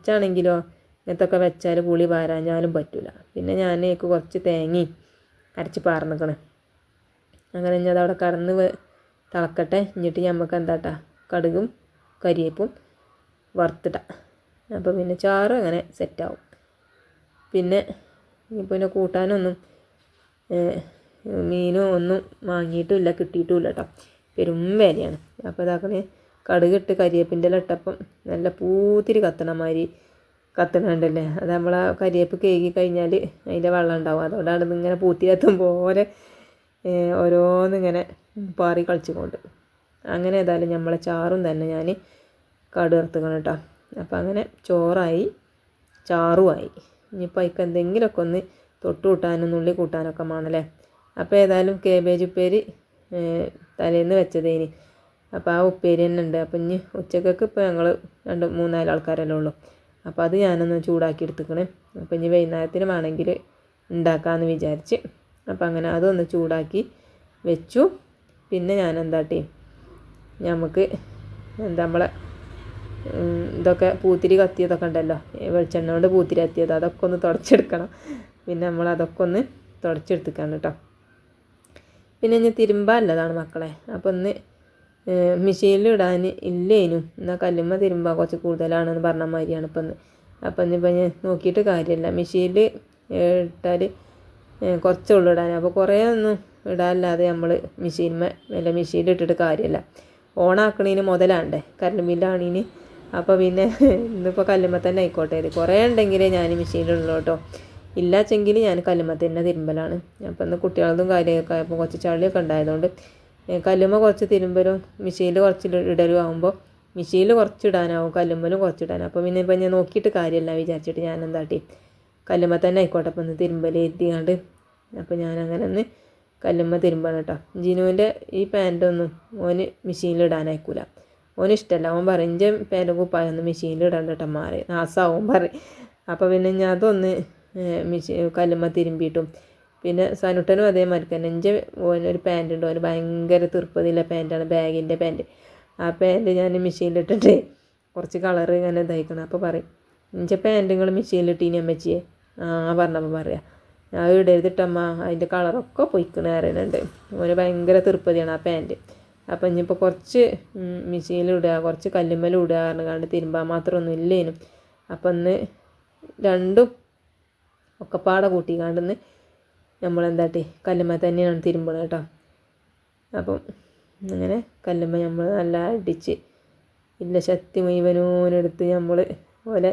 വെച്ചാണെങ്കിലോ ഇങ്ങനത്തെ ഒക്കെ വെച്ചാൽ പുളി പാരാഞ്ഞാലും പറ്റില്ല പിന്നെ ഞാൻ എനിക്ക് കുറച്ച് തേങ്ങി അരച്ച് പാർന്നിക്കണ്. അങ്ങനെ ഞാൻ അതവിടെ കടന്ന് തിളക്കട്ടെ. എന്നിട്ട് നമുക്ക് എന്താട്ടാ? കടുകും കരിയേപ്പും വറുത്തിട്ട അപ്പോൾ പിന്നെ ചാറ് അങ്ങനെ സെറ്റാവും. പിന്നെ ഇനിയിപ്പോൾ പിന്നെ കൂട്ടാനൊന്നും മീനും ഒന്നും വാങ്ങിയിട്ടുമില്ല കിട്ടിയിട്ടുമില്ല കേട്ടോ പെരും വിലയാണ്. അപ്പോൾ ഇതാക്കണേ കടുകിട്ട് കരിയേപ്പിന്റെ ഇല ഇട്ടപ്പം നല്ല പൂത്തിരി കത്തണ മാതിരി കത്തണുണ്ടല്ലേ അത് നമ്മൾ ആ കരിയേപ്പ് കേകി കഴിഞ്ഞാൽ അതിന്റെ വെള്ളം ഉണ്ടാവും. അതുകൊണ്ടാണ് ഇതിങ്ങനെ പൂത്തി കത്തും പോലെ ഓരോന്നിങ്ങനെ പാറി കളിച്ചുകൊണ്ട്. അങ്ങനെ ഏതായാലും നമ്മളെ ചാറും തന്നെ ഞാൻ കടുകർത്തുകയാണ് കേട്ടോ. അപ്പം അങ്ങനെ ചോറായി ചാറുമായി. ഇനിയിപ്പോൾ അതിക്ക് എന്തെങ്കിലുമൊക്കെ ഒന്ന് തൊട്ട് കൂട്ടാനും നുള്ളി കൂട്ടാനൊക്കെ വേണമല്ലേ അപ്പോൾ ഏതായാലും കേബേജ് ഉപ്പേരി തലേന്ന് വെച്ചതേനി. അപ്പോൾ ആ ഉപ്പേരി തന്നെ ഉണ്ട്. അപ്പം ഇനി ഉച്ചക്കൊക്കെ ഇപ്പോൾ ഞങ്ങൾ രണ്ട് മൂന്നാൽ ആൾക്കാരല്ലേ ഉള്ളൂ. അപ്പോൾ അത് ഞാനൊന്ന് ചൂടാക്കി എടുത്തുക്കണേ അപ്പോൾ ഇനി വൈകുന്നേരത്തിന് വേണമെങ്കിൽ ഉണ്ടാക്കാമെന്ന് വിചാരിച്ച്. അപ്പോൾ അങ്ങനെ അതൊന്ന് ചൂടാക്കി വെച്ചു. പിന്നെ ഞാൻ എന്താട്ടി നമുക്ക് എന്താ നമ്മളെ ഇതൊക്കെ പൂത്തിരി കത്തിയതൊക്കെ ഉണ്ടല്ലോ വെളിച്ചെണ്ണ കൊണ്ട് പൂത്തിരി കത്തിയത് അതൊക്കെ ഒന്ന് തുടച്ചെടുക്കണം. പിന്നെ നമ്മൾ അതൊക്കെ ഒന്ന് തുടച്ചെടുത്തിക്കാണ് കേട്ടോ. പിന്നെ ഇനി തിരുമ്പാനുള്ളതാണ് മക്കളെ. അപ്പോൾ ഒന്ന് മെഷീനിൽ ഇടാൻ ഇല്ലേനും. എന്നാൽ കല്ലുമ്മ തിരുമ്പാൻ കുറച്ച് കൂടുതലാണെന്ന് പറഞ്ഞ മാതിരിയാണ് ഇപ്പം അപ്പം ഇനിയിപ്പോൾ ഞാൻ നോക്കിയിട്ട് കാര്യമില്ല. മെഷീനിൽ ഇട്ടാൽ കുറച്ചേ ഉള്ളൂ ഇടാൻ അപ്പോൾ കുറേ ഒന്നും ഇടാനല്ലാതെ നമ്മൾ മെഷീൻമ അല്ല മെഷീനിൽ ഇട്ടിട്ട് കാര്യമില്ല. ഓണാക്കണേന് മുതലാണ്ടേ കറണ്ട് ബില്ലാണീന് അപ്പോൾ പിന്നെ ഇന്നിപ്പോൾ കല്ലുമ്മ തന്നെ ആയിക്കോട്ടെ. ഇത് കുറേ ഉണ്ടെങ്കിലേ ഞാൻ മെഷീനിലുള്ളൂ കേട്ടോ. ഇല്ലാച്ചെങ്കിൽ ഞാൻ കല്ലുമ്മ തന്നെ തിരുമ്പലാണ്. അപ്പം ഇന്ന് കുട്ടികളതും കാര്യമൊക്കെ ആയപ്പോൾ കുറച്ച് ചളിയൊക്കെ ഉണ്ടായതുകൊണ്ട് കല്ലുമ്മ കുറച്ച് തിരുമ്പലും മെഷീനിൽ കുറച്ച് ഇട- ഇടലും ആകുമ്പോൾ മെഷീനിൽ കുറച്ച് ഇടാനാവും കല്ലുമ്മലും കുറച്ച് ഇടാനാവും അപ്പോൾ പിന്നെ ഇപ്പം ഞാൻ നോക്കിയിട്ട് കാര്യമല്ല വിചാരിച്ചിട്ട് ഞാൻ എന്താട്ടി കല്ലുമ്മ തന്നെ ആയിക്കോട്ടെ. അപ്പം ഒന്ന് തിരുമ്പൽ എത്തിയാണ്ട് അപ്പോൾ ഞാൻ അങ്ങനെ ഒന്ന് കല്ലുമ്മ തിരുമ്പണം കേട്ടോ. ജിനുവിന്റെ ഈ പാന്റൊന്നും ഓന് മെഷീനിൽ ഇടാനായിക്കൂല. ഓന് ഇഷ്ടമല്ല ഓൻ പറയും ഇഞ്ചെ പാന്റും കുപ്പായൊന്നും മെഷീനിൽ ഇടണ്ട കേട്ടോ മാറി നാസാവും പറയും. അപ്പോൾ പിന്നെ ഞാൻ അതൊന്ന് മെഷീൻ കല്ലുമ്മ തിരുമ്പിയിട്ടും പിന്നെ സനുട്ടനും അതേമാതിരി തന്നെ. എന്റെ ഒരു പാന്റ് ഉണ്ട്. ഓന് ഭയങ്കര തീർപ്പതില്ല പാന്റാണ് ബാഗിന്റെ പാന്റ് ആ പാന്റ് ഞാൻ മെഷീനിലിട്ടിട്ട് കുറച്ച് കളർ ഇങ്ങനെ ഇതായിക്കണം. അപ്പോൾ പറയും എന്റെ പാന്റ് നിങ്ങൾ മെഷീനിലിട്ടീനി അമ്മച്ചിയെ? ആ പറഞ്ഞപ്പോൾ പറയാം ഞാൻ ഇടരുതിട്ടമ്മ അതിന്റെ കളറൊക്കെ പൊയ്ക്കണ അറിയുന്നുണ്ട് ഓന് ഭയങ്കര തീർപ്പതിയാണ് ആ പാന്റ് അപ്പം ഇനിയിപ്പോൾ കുറച്ച് മെഷീനിലിടുക കുറച്ച് കല്ലുമ്മലും ഇടുക കാരണം തിരുമ്പാൻ മാത്രമൊന്നും ഇല്ലേനും. അപ്പം ഇന്ന് രണ്ടും ഒക്കെപ്പാടെ കൂട്ടിക്കാണ്ടെന്ന് നമ്മളെന്താട്ടി? കല്ലുമ്മ തന്നെയാണ് തിരുമ്പണത് കേട്ടോ. അപ്പം അങ്ങനെ കല്ലുമ്മ നമ്മൾ നല്ല അടിച്ച് ഇല്ല ശക്തി മുഴുവനൂനെടുത്ത് നമ്മൾ പോലെ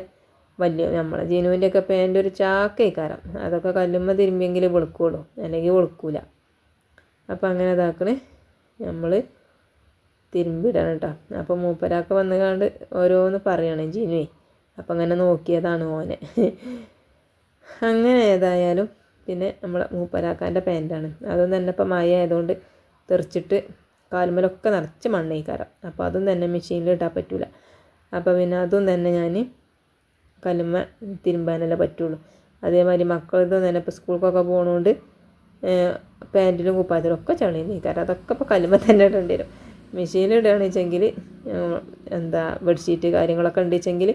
വലിയ നമ്മളെ ജീനുവിന്റെ ഒക്കെ പാന്റ് ഒരു ചാക്കേക്കാരം. അതൊക്കെ കല്ലുമ്മ തിരുമ്പിയെങ്കിൽ വെളുക്കുള്ളൂ. അല്ലെങ്കിൽ വെളുക്കൂല. അപ്പം അങ്ങനെ ഇതാക്കണേ. നമ്മൾ തിരുമ്പിടണം കേട്ടോ. അപ്പോൾ മൂപ്പരാക്ക വന്നുകാണ്ട് ഓരോന്ന് പറയണേ ജീനുവേ. അപ്പം അങ്ങനെ നോക്കിയതാണ് ഓനെ. അങ്ങനെ ഏതായാലും പിന്നെ നമ്മളെ മൂപ്പരാക്കാന്റെ പാന്റാണ് അതും തന്നെ ഇപ്പം മഴ ആയതുകൊണ്ട് തെറിച്ചിട്ട് കാലുമലൊക്കെ നിറച്ച് മണ്ണേക്കാരം. അപ്പോൾ അതും തന്നെ മെഷീനിൽ ഇടാൻ പറ്റില്ല അപ്പോൾ പിന്നെ അതും തന്നെ ഞാൻ കല്ലുമ്മ തിരുമ്പാനല്ലേ പറ്റുള്ളൂ. അതേമാതിരി മക്കളിതും തന്നെ ഇപ്പോൾ സ്കൂൾക്കൊക്കെ പോകണോണ്ട് പാന്റിലും കുപ്പായത്തിലും ഒക്കെ ചളി നീക്കാറ് അതൊക്കെ ഇപ്പോൾ കല്ലുമ്മ തന്നെ ഇടേണ്ടി വരും. മെഷീനിൽ ഇടുകയാണെന്ന് വെച്ചെങ്കിൽ എന്താ ബെഡ്ഷീറ്റ് കാര്യങ്ങളൊക്കെ ഉണ്ടെച്ചെങ്കിൽ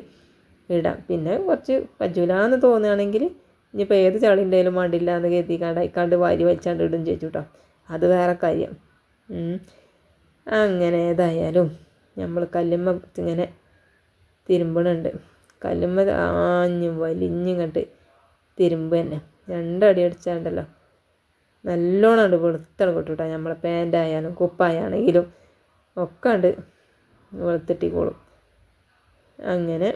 ഇടാം. പിന്നെ കുറച്ച് പറ്റൂലാന്ന് തോന്നുകയാണെങ്കിൽ ഇനിയിപ്പോൾ ഏത് ചളിന്റെയിലും വേണ്ടില്ല എന്ന് കരുതി കണ്ടായിക്കാണ്ട് വാരി വലിച്ചാണ്ട് ഇടും ചേച്ചു കേട്ടോ അത് വേറെ കാര്യം. അങ്ങനെ ഏതായാലും നമ്മൾ കല്ലുമ്മ ഇങ്ങനെ തിരുമ്പണുണ്ട്. കല്ലുമ്മ ആഞ്ഞ് വലിഞ്ഞിങ്ങോട്ട് തിരുമ്പ് തന്നെ. രണ്ടടി അടിച്ചാണ്ടല്ലോ. നല്ലോണം ഉണ്ട് വെളുത്താണ് കിട്ടൂട്ടോ നമ്മളെ പാന്റായാലും കുപ്പായാണെങ്കിലും ഒക്കെ ഉണ്ട് വെളുത്തിട്ടിക്കോളും. അങ്ങനെ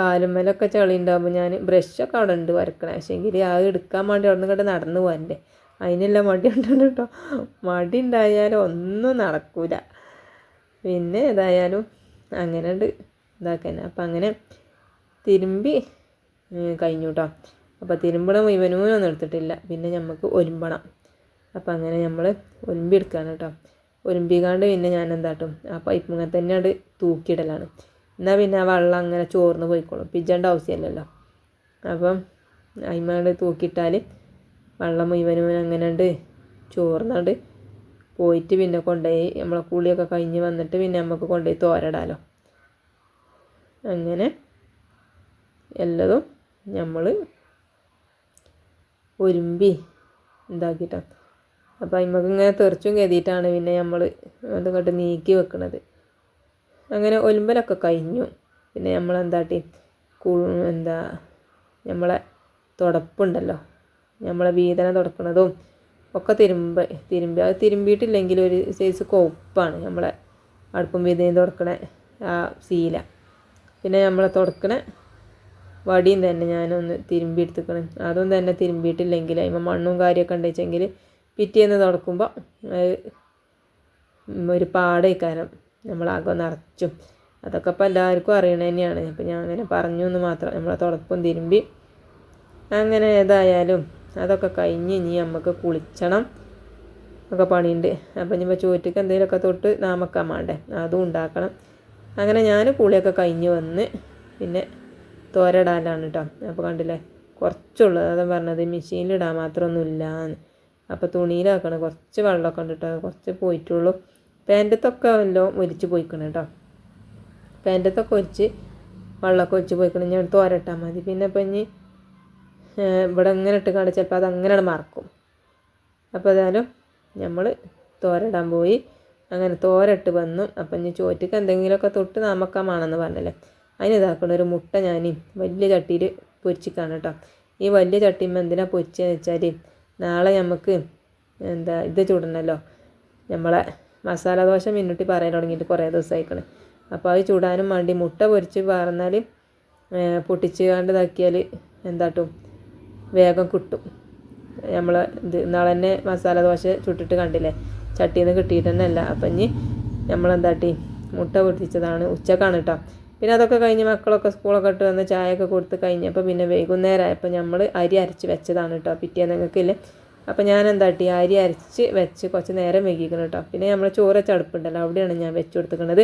കാലുമ്മലൊക്കെ ചളി ഉണ്ടാകുമ്പോൾ ഞാൻ ബ്രഷൊക്കെ അവിടെ ഉണ്ട് വരക്കണേ. പക്ഷേങ്കിൽ ആ എടുക്കാൻ വേണ്ടി അവിടെ നിന്ന് നടന്നു പോരണ്ടേ. അതിനെല്ലാം മടി ഉണ്ടല്ലോ കേട്ടോ മടി ഉണ്ടായാലും ഒന്നും നടക്കൂല. പിന്നെ ഏതായാലും അങ്ങനെ ഉണ്ട് ഇതാക്കാൻ അപ്പം അങ്ങനെ തിരുമ്പി കഴിഞ്ഞു കേട്ടോ അപ്പോൾ തിരുമ്പണം ഒന്നും എടുത്തിട്ടില്ല. പിന്നെ നമുക്ക് ഒരുമ്പണം. അപ്പം അങ്ങനെ നമ്മൾ ഒരുമ്പി എടുക്കുകയാണ് കേട്ടോ ഒരുമ്പിക്കാണ്ട് പിന്നെ ഞാൻ എന്താട്ടും ആ പൈപ്പ് ഇങ്ങനെ തന്നെ അത് തൂക്കിയിടലാണ്. എന്നാൽ പിന്നെ ആ വെള്ളം അങ്ങനെ ചോർന്ന് പോയിക്കോളും. പിജ്ജേണ്ട ആവശ്യമില്ലല്ലോ അപ്പം അതിമാണ്ട് തൂക്കിയിട്ടാൽ വെള്ളം മുഴുവനും അങ്ങനെ ഉണ്ട് ചോർന്നുണ്ട് പോയിട്ട് പിന്നെ കൊണ്ടുപോയി നമ്മളെ കുളിയൊക്കെ കഴിഞ്ഞ് വന്നിട്ട് പിന്നെ നമുക്ക് കൊണ്ടുപോയി തോരടാലോ. അങ്ങനെ എല്ലതും നമ്മൾ ഒരുമ്പി ഉണ്ടാക്കിയിട്ടാണ് അപ്പോൾ അതിമ്മക്ക് ഇങ്ങനെ തെറിച്ചും കരുതിയിട്ടാണ് പിന്നെ നമ്മൾ അതുകൊണ്ട് നീക്കി വെക്കണത്. അങ്ങനെ ഒലുമ്പലൊക്കെ കഴിഞ്ഞു. പിന്നെ നമ്മൾ എന്താട്ടി എന്താ? നമ്മളെ തുടപ്പുണ്ടല്ലോ. നമ്മളെ വീതന തുടക്കണതും ഒക്കെ തിരുമ്പ തിരുമ്പി. അത് തിരുമ്പിയിട്ടില്ലെങ്കിൽ ഒരു സൈസ് കൊപ്പാണ് നമ്മളെ അടുപ്പും വീതയും തുടക്കണ ആ സീല പിന്നെ നമ്മളെ തുടക്കണ വടിയും തന്നെ ഞാനൊന്ന് തിരുമ്പി എടുത്തുക്കണം. അതും തന്നെ തിരുമ്പിയിട്ടില്ലെങ്കിൽ അതിമ മണ്ണും കാര്യമൊക്കെ ഉണ്ടെച്ചെങ്കിൽ പിറ്റേന്ന് തുടക്കുമ്പോൾ ഒരു പാടേക്കാരം. നമ്മളാകെ നിറച്ചും. അതൊക്കെ ഇപ്പോൾ എല്ലാവർക്കും അറിയണ തന്നെയാണ്. അപ്പോൾ ഞാൻ അങ്ങനെ പറഞ്ഞു എന്ന് മാത്രം നമ്മളെ തുടപ്പും തിരുമ്പി അങ്ങനെ ഏതായാലും അതൊക്കെ കഴിഞ്ഞ് ഇനി നമുക്ക് കുളിച്ചണം ഒക്കെ പണിയുണ്ട്. അപ്പം ഇനിയിപ്പോൾ ചോറ്റക്ക് എന്തെങ്കിലുമൊക്കെ തൊട്ട് നാമക്കാൻ വേണ്ടേ അതും ഉണ്ടാക്കണം. അങ്ങനെ ഞാൻ കുളിയൊക്കെ കഴിഞ്ഞ് വന്ന് പിന്നെ തോരടാനാണ് കേട്ടോ അപ്പോൾ കണ്ടില്ലേ? കുറച്ചുള്ളത് അതാ പറഞ്ഞത് മെഷീനിലിടാൻ മാത്രമൊന്നുമില്ല അപ്പോൾ തുണിയിലാക്കണം. കുറച്ച് വെള്ളമൊക്കെ ഉണ്ട് കേട്ടോ കുറച്ച് പോയിട്ടുള്ളൂ. പാന്റത്തൊക്കെ വല്ലതും ഒലിച്ച് പോയിക്കണം കേട്ടോ പാന്റത്തൊക്കെ ഒലിച്ച് വെള്ളമൊക്കെ ഒലിച്ച് പോയിക്കണം. ഞാൻ തോരട്ടാൽ മതി. പിന്നെ ഇപ്പം ഇനി ഇവിടെ ഇങ്ങനെ ഇട്ട് കണ്ട് ചിലപ്പോൾ അത് അങ്ങനെ മറക്കും. അപ്പോൾ ഏതായാലും നമ്മൾ തോരടാൻ പോയി. അങ്ങനെ തോരട്ട് വന്നു. അപ്പം ഇനി ചോറ്റക്ക് എന്തെങ്കിലുമൊക്കെ തൊട്ട് നാമക്കമാണെന്ന് പറഞ്ഞല്ലേ. അതിന് ഒരു മുട്ട ഞാൻ വലിയ ചട്ടിയിൽ പൊരിച്ചിക്കാണ് കേട്ടോ ഈ വലിയ ചട്ടിമ്മ എന്തിനാണ് പൊരിച്ചതെന്ന് വെച്ചാൽ നാളെ നമുക്ക് എന്താ ഇത് ചൂടണമല്ലോ നമ്മളെ മസാല ദോശ മിന്നുട്ടി പറയാൻ തുടങ്ങിയിട്ട് കുറേ ദിവസമായിക്കണ്. അപ്പോൾ അത് ചൂടാനും വേണ്ടി മുട്ട പൊരിച്ച് പറഞ്ഞാൽ പൊട്ടിച്ച് കണ്ട് ഇതാക്കിയാൽ എന്താട്ടും വേഗം കിട്ടും. നമ്മൾ ഇത് നാളെ തന്നെ മസാല ദോശ ചുട്ടിട്ട് കണ്ടില്ലേ? ചട്ടിയിൽ നിന്ന് കിട്ടിയിട്ട് തന്നെ അല്ല അപ്പം ഇനി നമ്മളെന്താട്ടി? മുട്ട പൊട്ടിച്ചതാണ് ഉച്ചക്കാണ് കേട്ടോ പിന്നെ അതൊക്കെ കഴിഞ്ഞ് മക്കളൊക്കെ സ്കൂളൊക്കെ ഇട്ട് വന്ന് ചായയൊക്കെ കൊടുത്ത് കഴിഞ്ഞപ്പോൾ പിന്നെ വൈകുന്നേരമായപ്പോൾ നമ്മൾ അരി അരച്ച് വെച്ചതാണ് കേട്ടോ പിറ്റേന്ന് നിങ്ങൾക്കില്ലേ അപ്പോൾ ഞാൻ എന്താ എന്താട്ടി അരി അരച്ച് വെച്ച് കുറച്ച് നേരം വൈകിക്കണം കേട്ടോ പിന്നെ നമ്മൾ ചോറ് വെച്ച അടുപ്പുണ്ടല്ലോ അവിടെയാണ് ഞാൻ വെച്ച് കൊടുത്തിരിക്കുന്നത്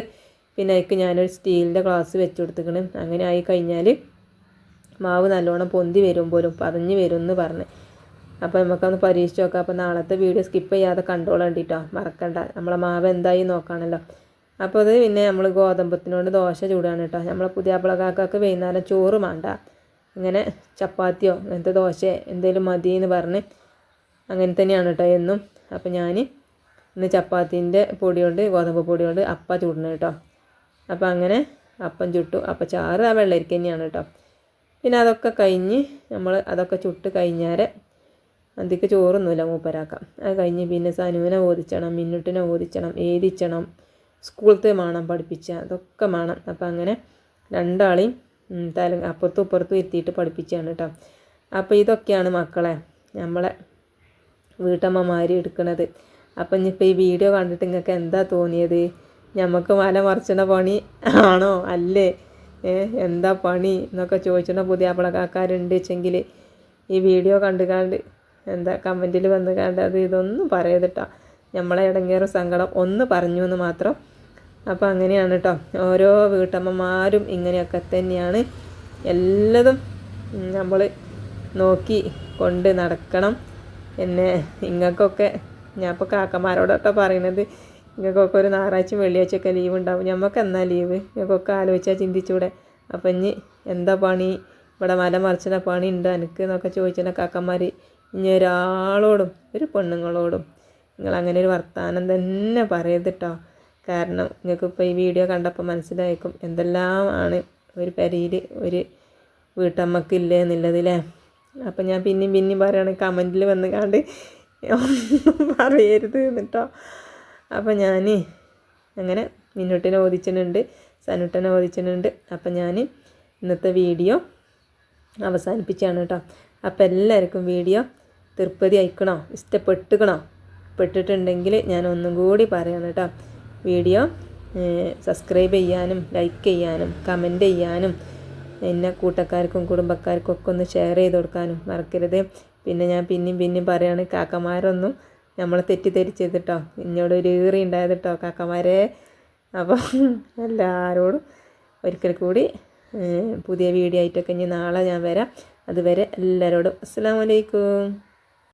പിന്നെ അതിക്ക് ഞാനൊരു സ്റ്റീലിന്റെ ഗ്ലാസ് വെച്ച് കൊടുത്തിരിക്കണം അങ്ങനെ ആയി കഴിഞ്ഞാൽ മാവ് നല്ലോണം പൊന്തി വരും പോലും പതഞ്ഞ് വരും എന്ന് പറഞ്ഞ്. അപ്പോൾ നമുക്കൊന്ന് പരീക്ഷിച്ച് നോക്കാം. അപ്പോൾ നാളത്തെ വീഡിയോ സ്കിപ്പ് ചെയ്യാതെ കണ്ടോളണ്ടിട്ടോ മറക്കണ്ട. നമ്മളെ മാവ് എന്തായി നോക്കാണല്ലോ. അപ്പോൾ അത് പിന്നെ നമ്മൾ ഗോതമ്പത്തിനോട് ദോശ ചൂടാണ് കേട്ടോ നമ്മളെ പുതിയ അപ്പളക്കാക്കൊക്കെ വൈകുന്നേരം ചോറ് വേണ്ട ഇങ്ങനെ ചപ്പാത്തിയോ അങ്ങനത്തെ ദോശ എന്തെങ്കിലും മതി എന്ന് പറഞ്ഞ് അങ്ങനെ തന്നെയാണ് കേട്ടോ എന്നും. അപ്പോൾ ഞാൻ ഇന്ന് ചപ്പാത്തിന്റെ പൊടി കൊണ്ട് ഗോതമ്പ് പൊടി കൊണ്ട് അപ്പ ചൂടണം കേട്ടോ അപ്പോൾ അങ്ങനെ അപ്പം ചുട്ടു. അപ്പോൾ ചാറ് ആ വെള്ളരിക്ക തന്നെയാണ് കേട്ടോ പിന്നെ അതൊക്കെ കഴിഞ്ഞ് നമ്മൾ അതൊക്കെ ചുട്ട് കഴിഞ്ഞാൽ അതിക്ക് ചോറൊന്നുമില്ല മൂപ്പരാക്കാം. അത് കഴിഞ്ഞ് പിന്നെ സനുവിനെ ഓദിച്ചണം മിന്നുട്ടിനെ ഓദിച്ചണം ഏതിച്ചണം സ്കൂളത്തെ വേണം പഠിപ്പിച്ച അതൊക്കെ വേണം അപ്പം അങ്ങനെ രണ്ടാളെയും തല അപ്പുറത്തും ഇപ്പുറത്തും എത്തിയിട്ട് പഠിപ്പിച്ചാണ് കേട്ടോ അപ്പോൾ ഇതൊക്കെയാണ് മക്കളെ നമ്മളെ വീട്ടമ്മമാർ എടുക്കുന്നത് അപ്പം ഇനിയിപ്പോൾ ഈ വീഡിയോ കണ്ടിട്ട് നിങ്ങൾക്ക് എന്താ തോന്നിയത്? നമുക്ക് മല മറിച്ചണ പണി ആണോ? അല്ലേ? എന്താ പണി? എന്നൊക്കെ ചോദിച്ചിട്ട് പുതിയ അപ്പളക്കാക്കാരുണ്ട് വെച്ചെങ്കിൽ ഈ വീഡിയോ കണ്ടു കണ്ട് എന്താ കമന്റിൽ വന്ന് കണ്ട് അത് ഇതൊന്നും പറയതിട്ടോ നമ്മളെ ഇടങ്ങേറും സങ്കടം ഒന്ന് പറഞ്ഞു എന്ന് മാത്രം. അപ്പോൾ അങ്ങനെയാണ് കേട്ടോ ഓരോ വീട്ടമ്മമാരും ഇങ്ങനെയൊക്കെ തന്നെയാണ്. എല്ലതും നമ്മൾ നോക്കി കൊണ്ട് നടക്കണം. എന്നെ നിങ്ങൾക്കൊക്കെ ഞാൻ ഇപ്പോൾ കാക്കമാരോടൊക്കെ പറയുന്നത് നിങ്ങൾക്കൊക്കെ ഒരു ഞായറാഴ്ചയും വെള്ളിയാഴ്ചയൊക്കെ ലീവ് ഉണ്ടാവും. ഞമ്മക്ക് എന്നാ ലീവ് നിങ്ങൾക്കൊക്കെ ആലോചിച്ചാൽ ചിന്തിച്ചൂടെ? അപ്പം ഇനി എന്താ പണി? ഇവിടെ മല മറിച്ചിന പണി ഉണ്ട് എനിക്ക് എന്നൊക്കെ ചോദിച്ചാൽ കാക്കന്മാർ ഇനി ഒരാളോടും ഒരു പെണ്ണുങ്ങളോടും നിങ്ങൾ അങ്ങനെ ഒരു വർത്തമാനം തന്നെ പറയരുത് കാരണം നിങ്ങൾക്ക് ഇപ്പോൾ ഈ വീഡിയോ കണ്ടപ്പോൾ മനസ്സിലായേക്കും എന്തെല്ലാമാണ് ഒരു പെരയിൽ ഒരു വീട്ടമ്മക്കില്ലേ എന്നുള്ളതില്ലേ അപ്പം ഞാൻ പിന്നെയും പിന്നെയും പറയുകയാണെങ്കിൽ കമന്റിൽ വന്ന് കണ്ട് പറയരുത് എന്നിട്ടോ. അപ്പം ഞാൻ അങ്ങനെ മിന്നുട്ടിനെ ഓദിച്ചിട്ടുണ്ട് സനുട്ടനെ ഓദിച്ചിട്ടുണ്ട്. അപ്പം ഞാൻ ഇന്നത്തെ വീഡിയോ അവസാനിപ്പിച്ചാണ് കേട്ടോ. അപ്പം എല്ലാവർക്കും വീഡിയോ തൃപ്തി അയക്കണോ ഇഷ്ടപ്പെട്ടുക്കണോ? പെട്ടിട്ടുണ്ടെങ്കിൽ ഞാൻ ഒന്നും കൂടി പറയണം കേട്ടോ. വീഡിയോ സബ്സ്ക്രൈബ് ചെയ്യാനും ലൈക്ക് ചെയ്യാനും കമന്റ് ചെയ്യാനും എന്നെ കൂട്ടക്കാർക്കും കുടുംബക്കാർക്കും ഒക്കെ ഒന്ന് ഷെയർ ചെയ്ത് കൊടുക്കാനും മറക്കരുത്. പിന്നെ ഞാൻ പിന്നെയും പിന്നെയും പറയാണ് കാക്കമാരൊന്നും നമ്മളെ തെറ്റിദ്ധരിച്ചത് കേട്ടോ ഇന്നോട് ഒരു ഈറി ഉണ്ടായത് കേട്ടോ കാക്കമാരെ. അപ്പോൾ എല്ലാവരോടും ഒരിക്കൽ കൂടി പുതിയ വീഡിയോ ആയിട്ടൊക്കെ ഇനി നാളെ ഞാൻ വരാം. അതുവരെ എല്ലാവരോടും അസ്സാം വലൈക്കും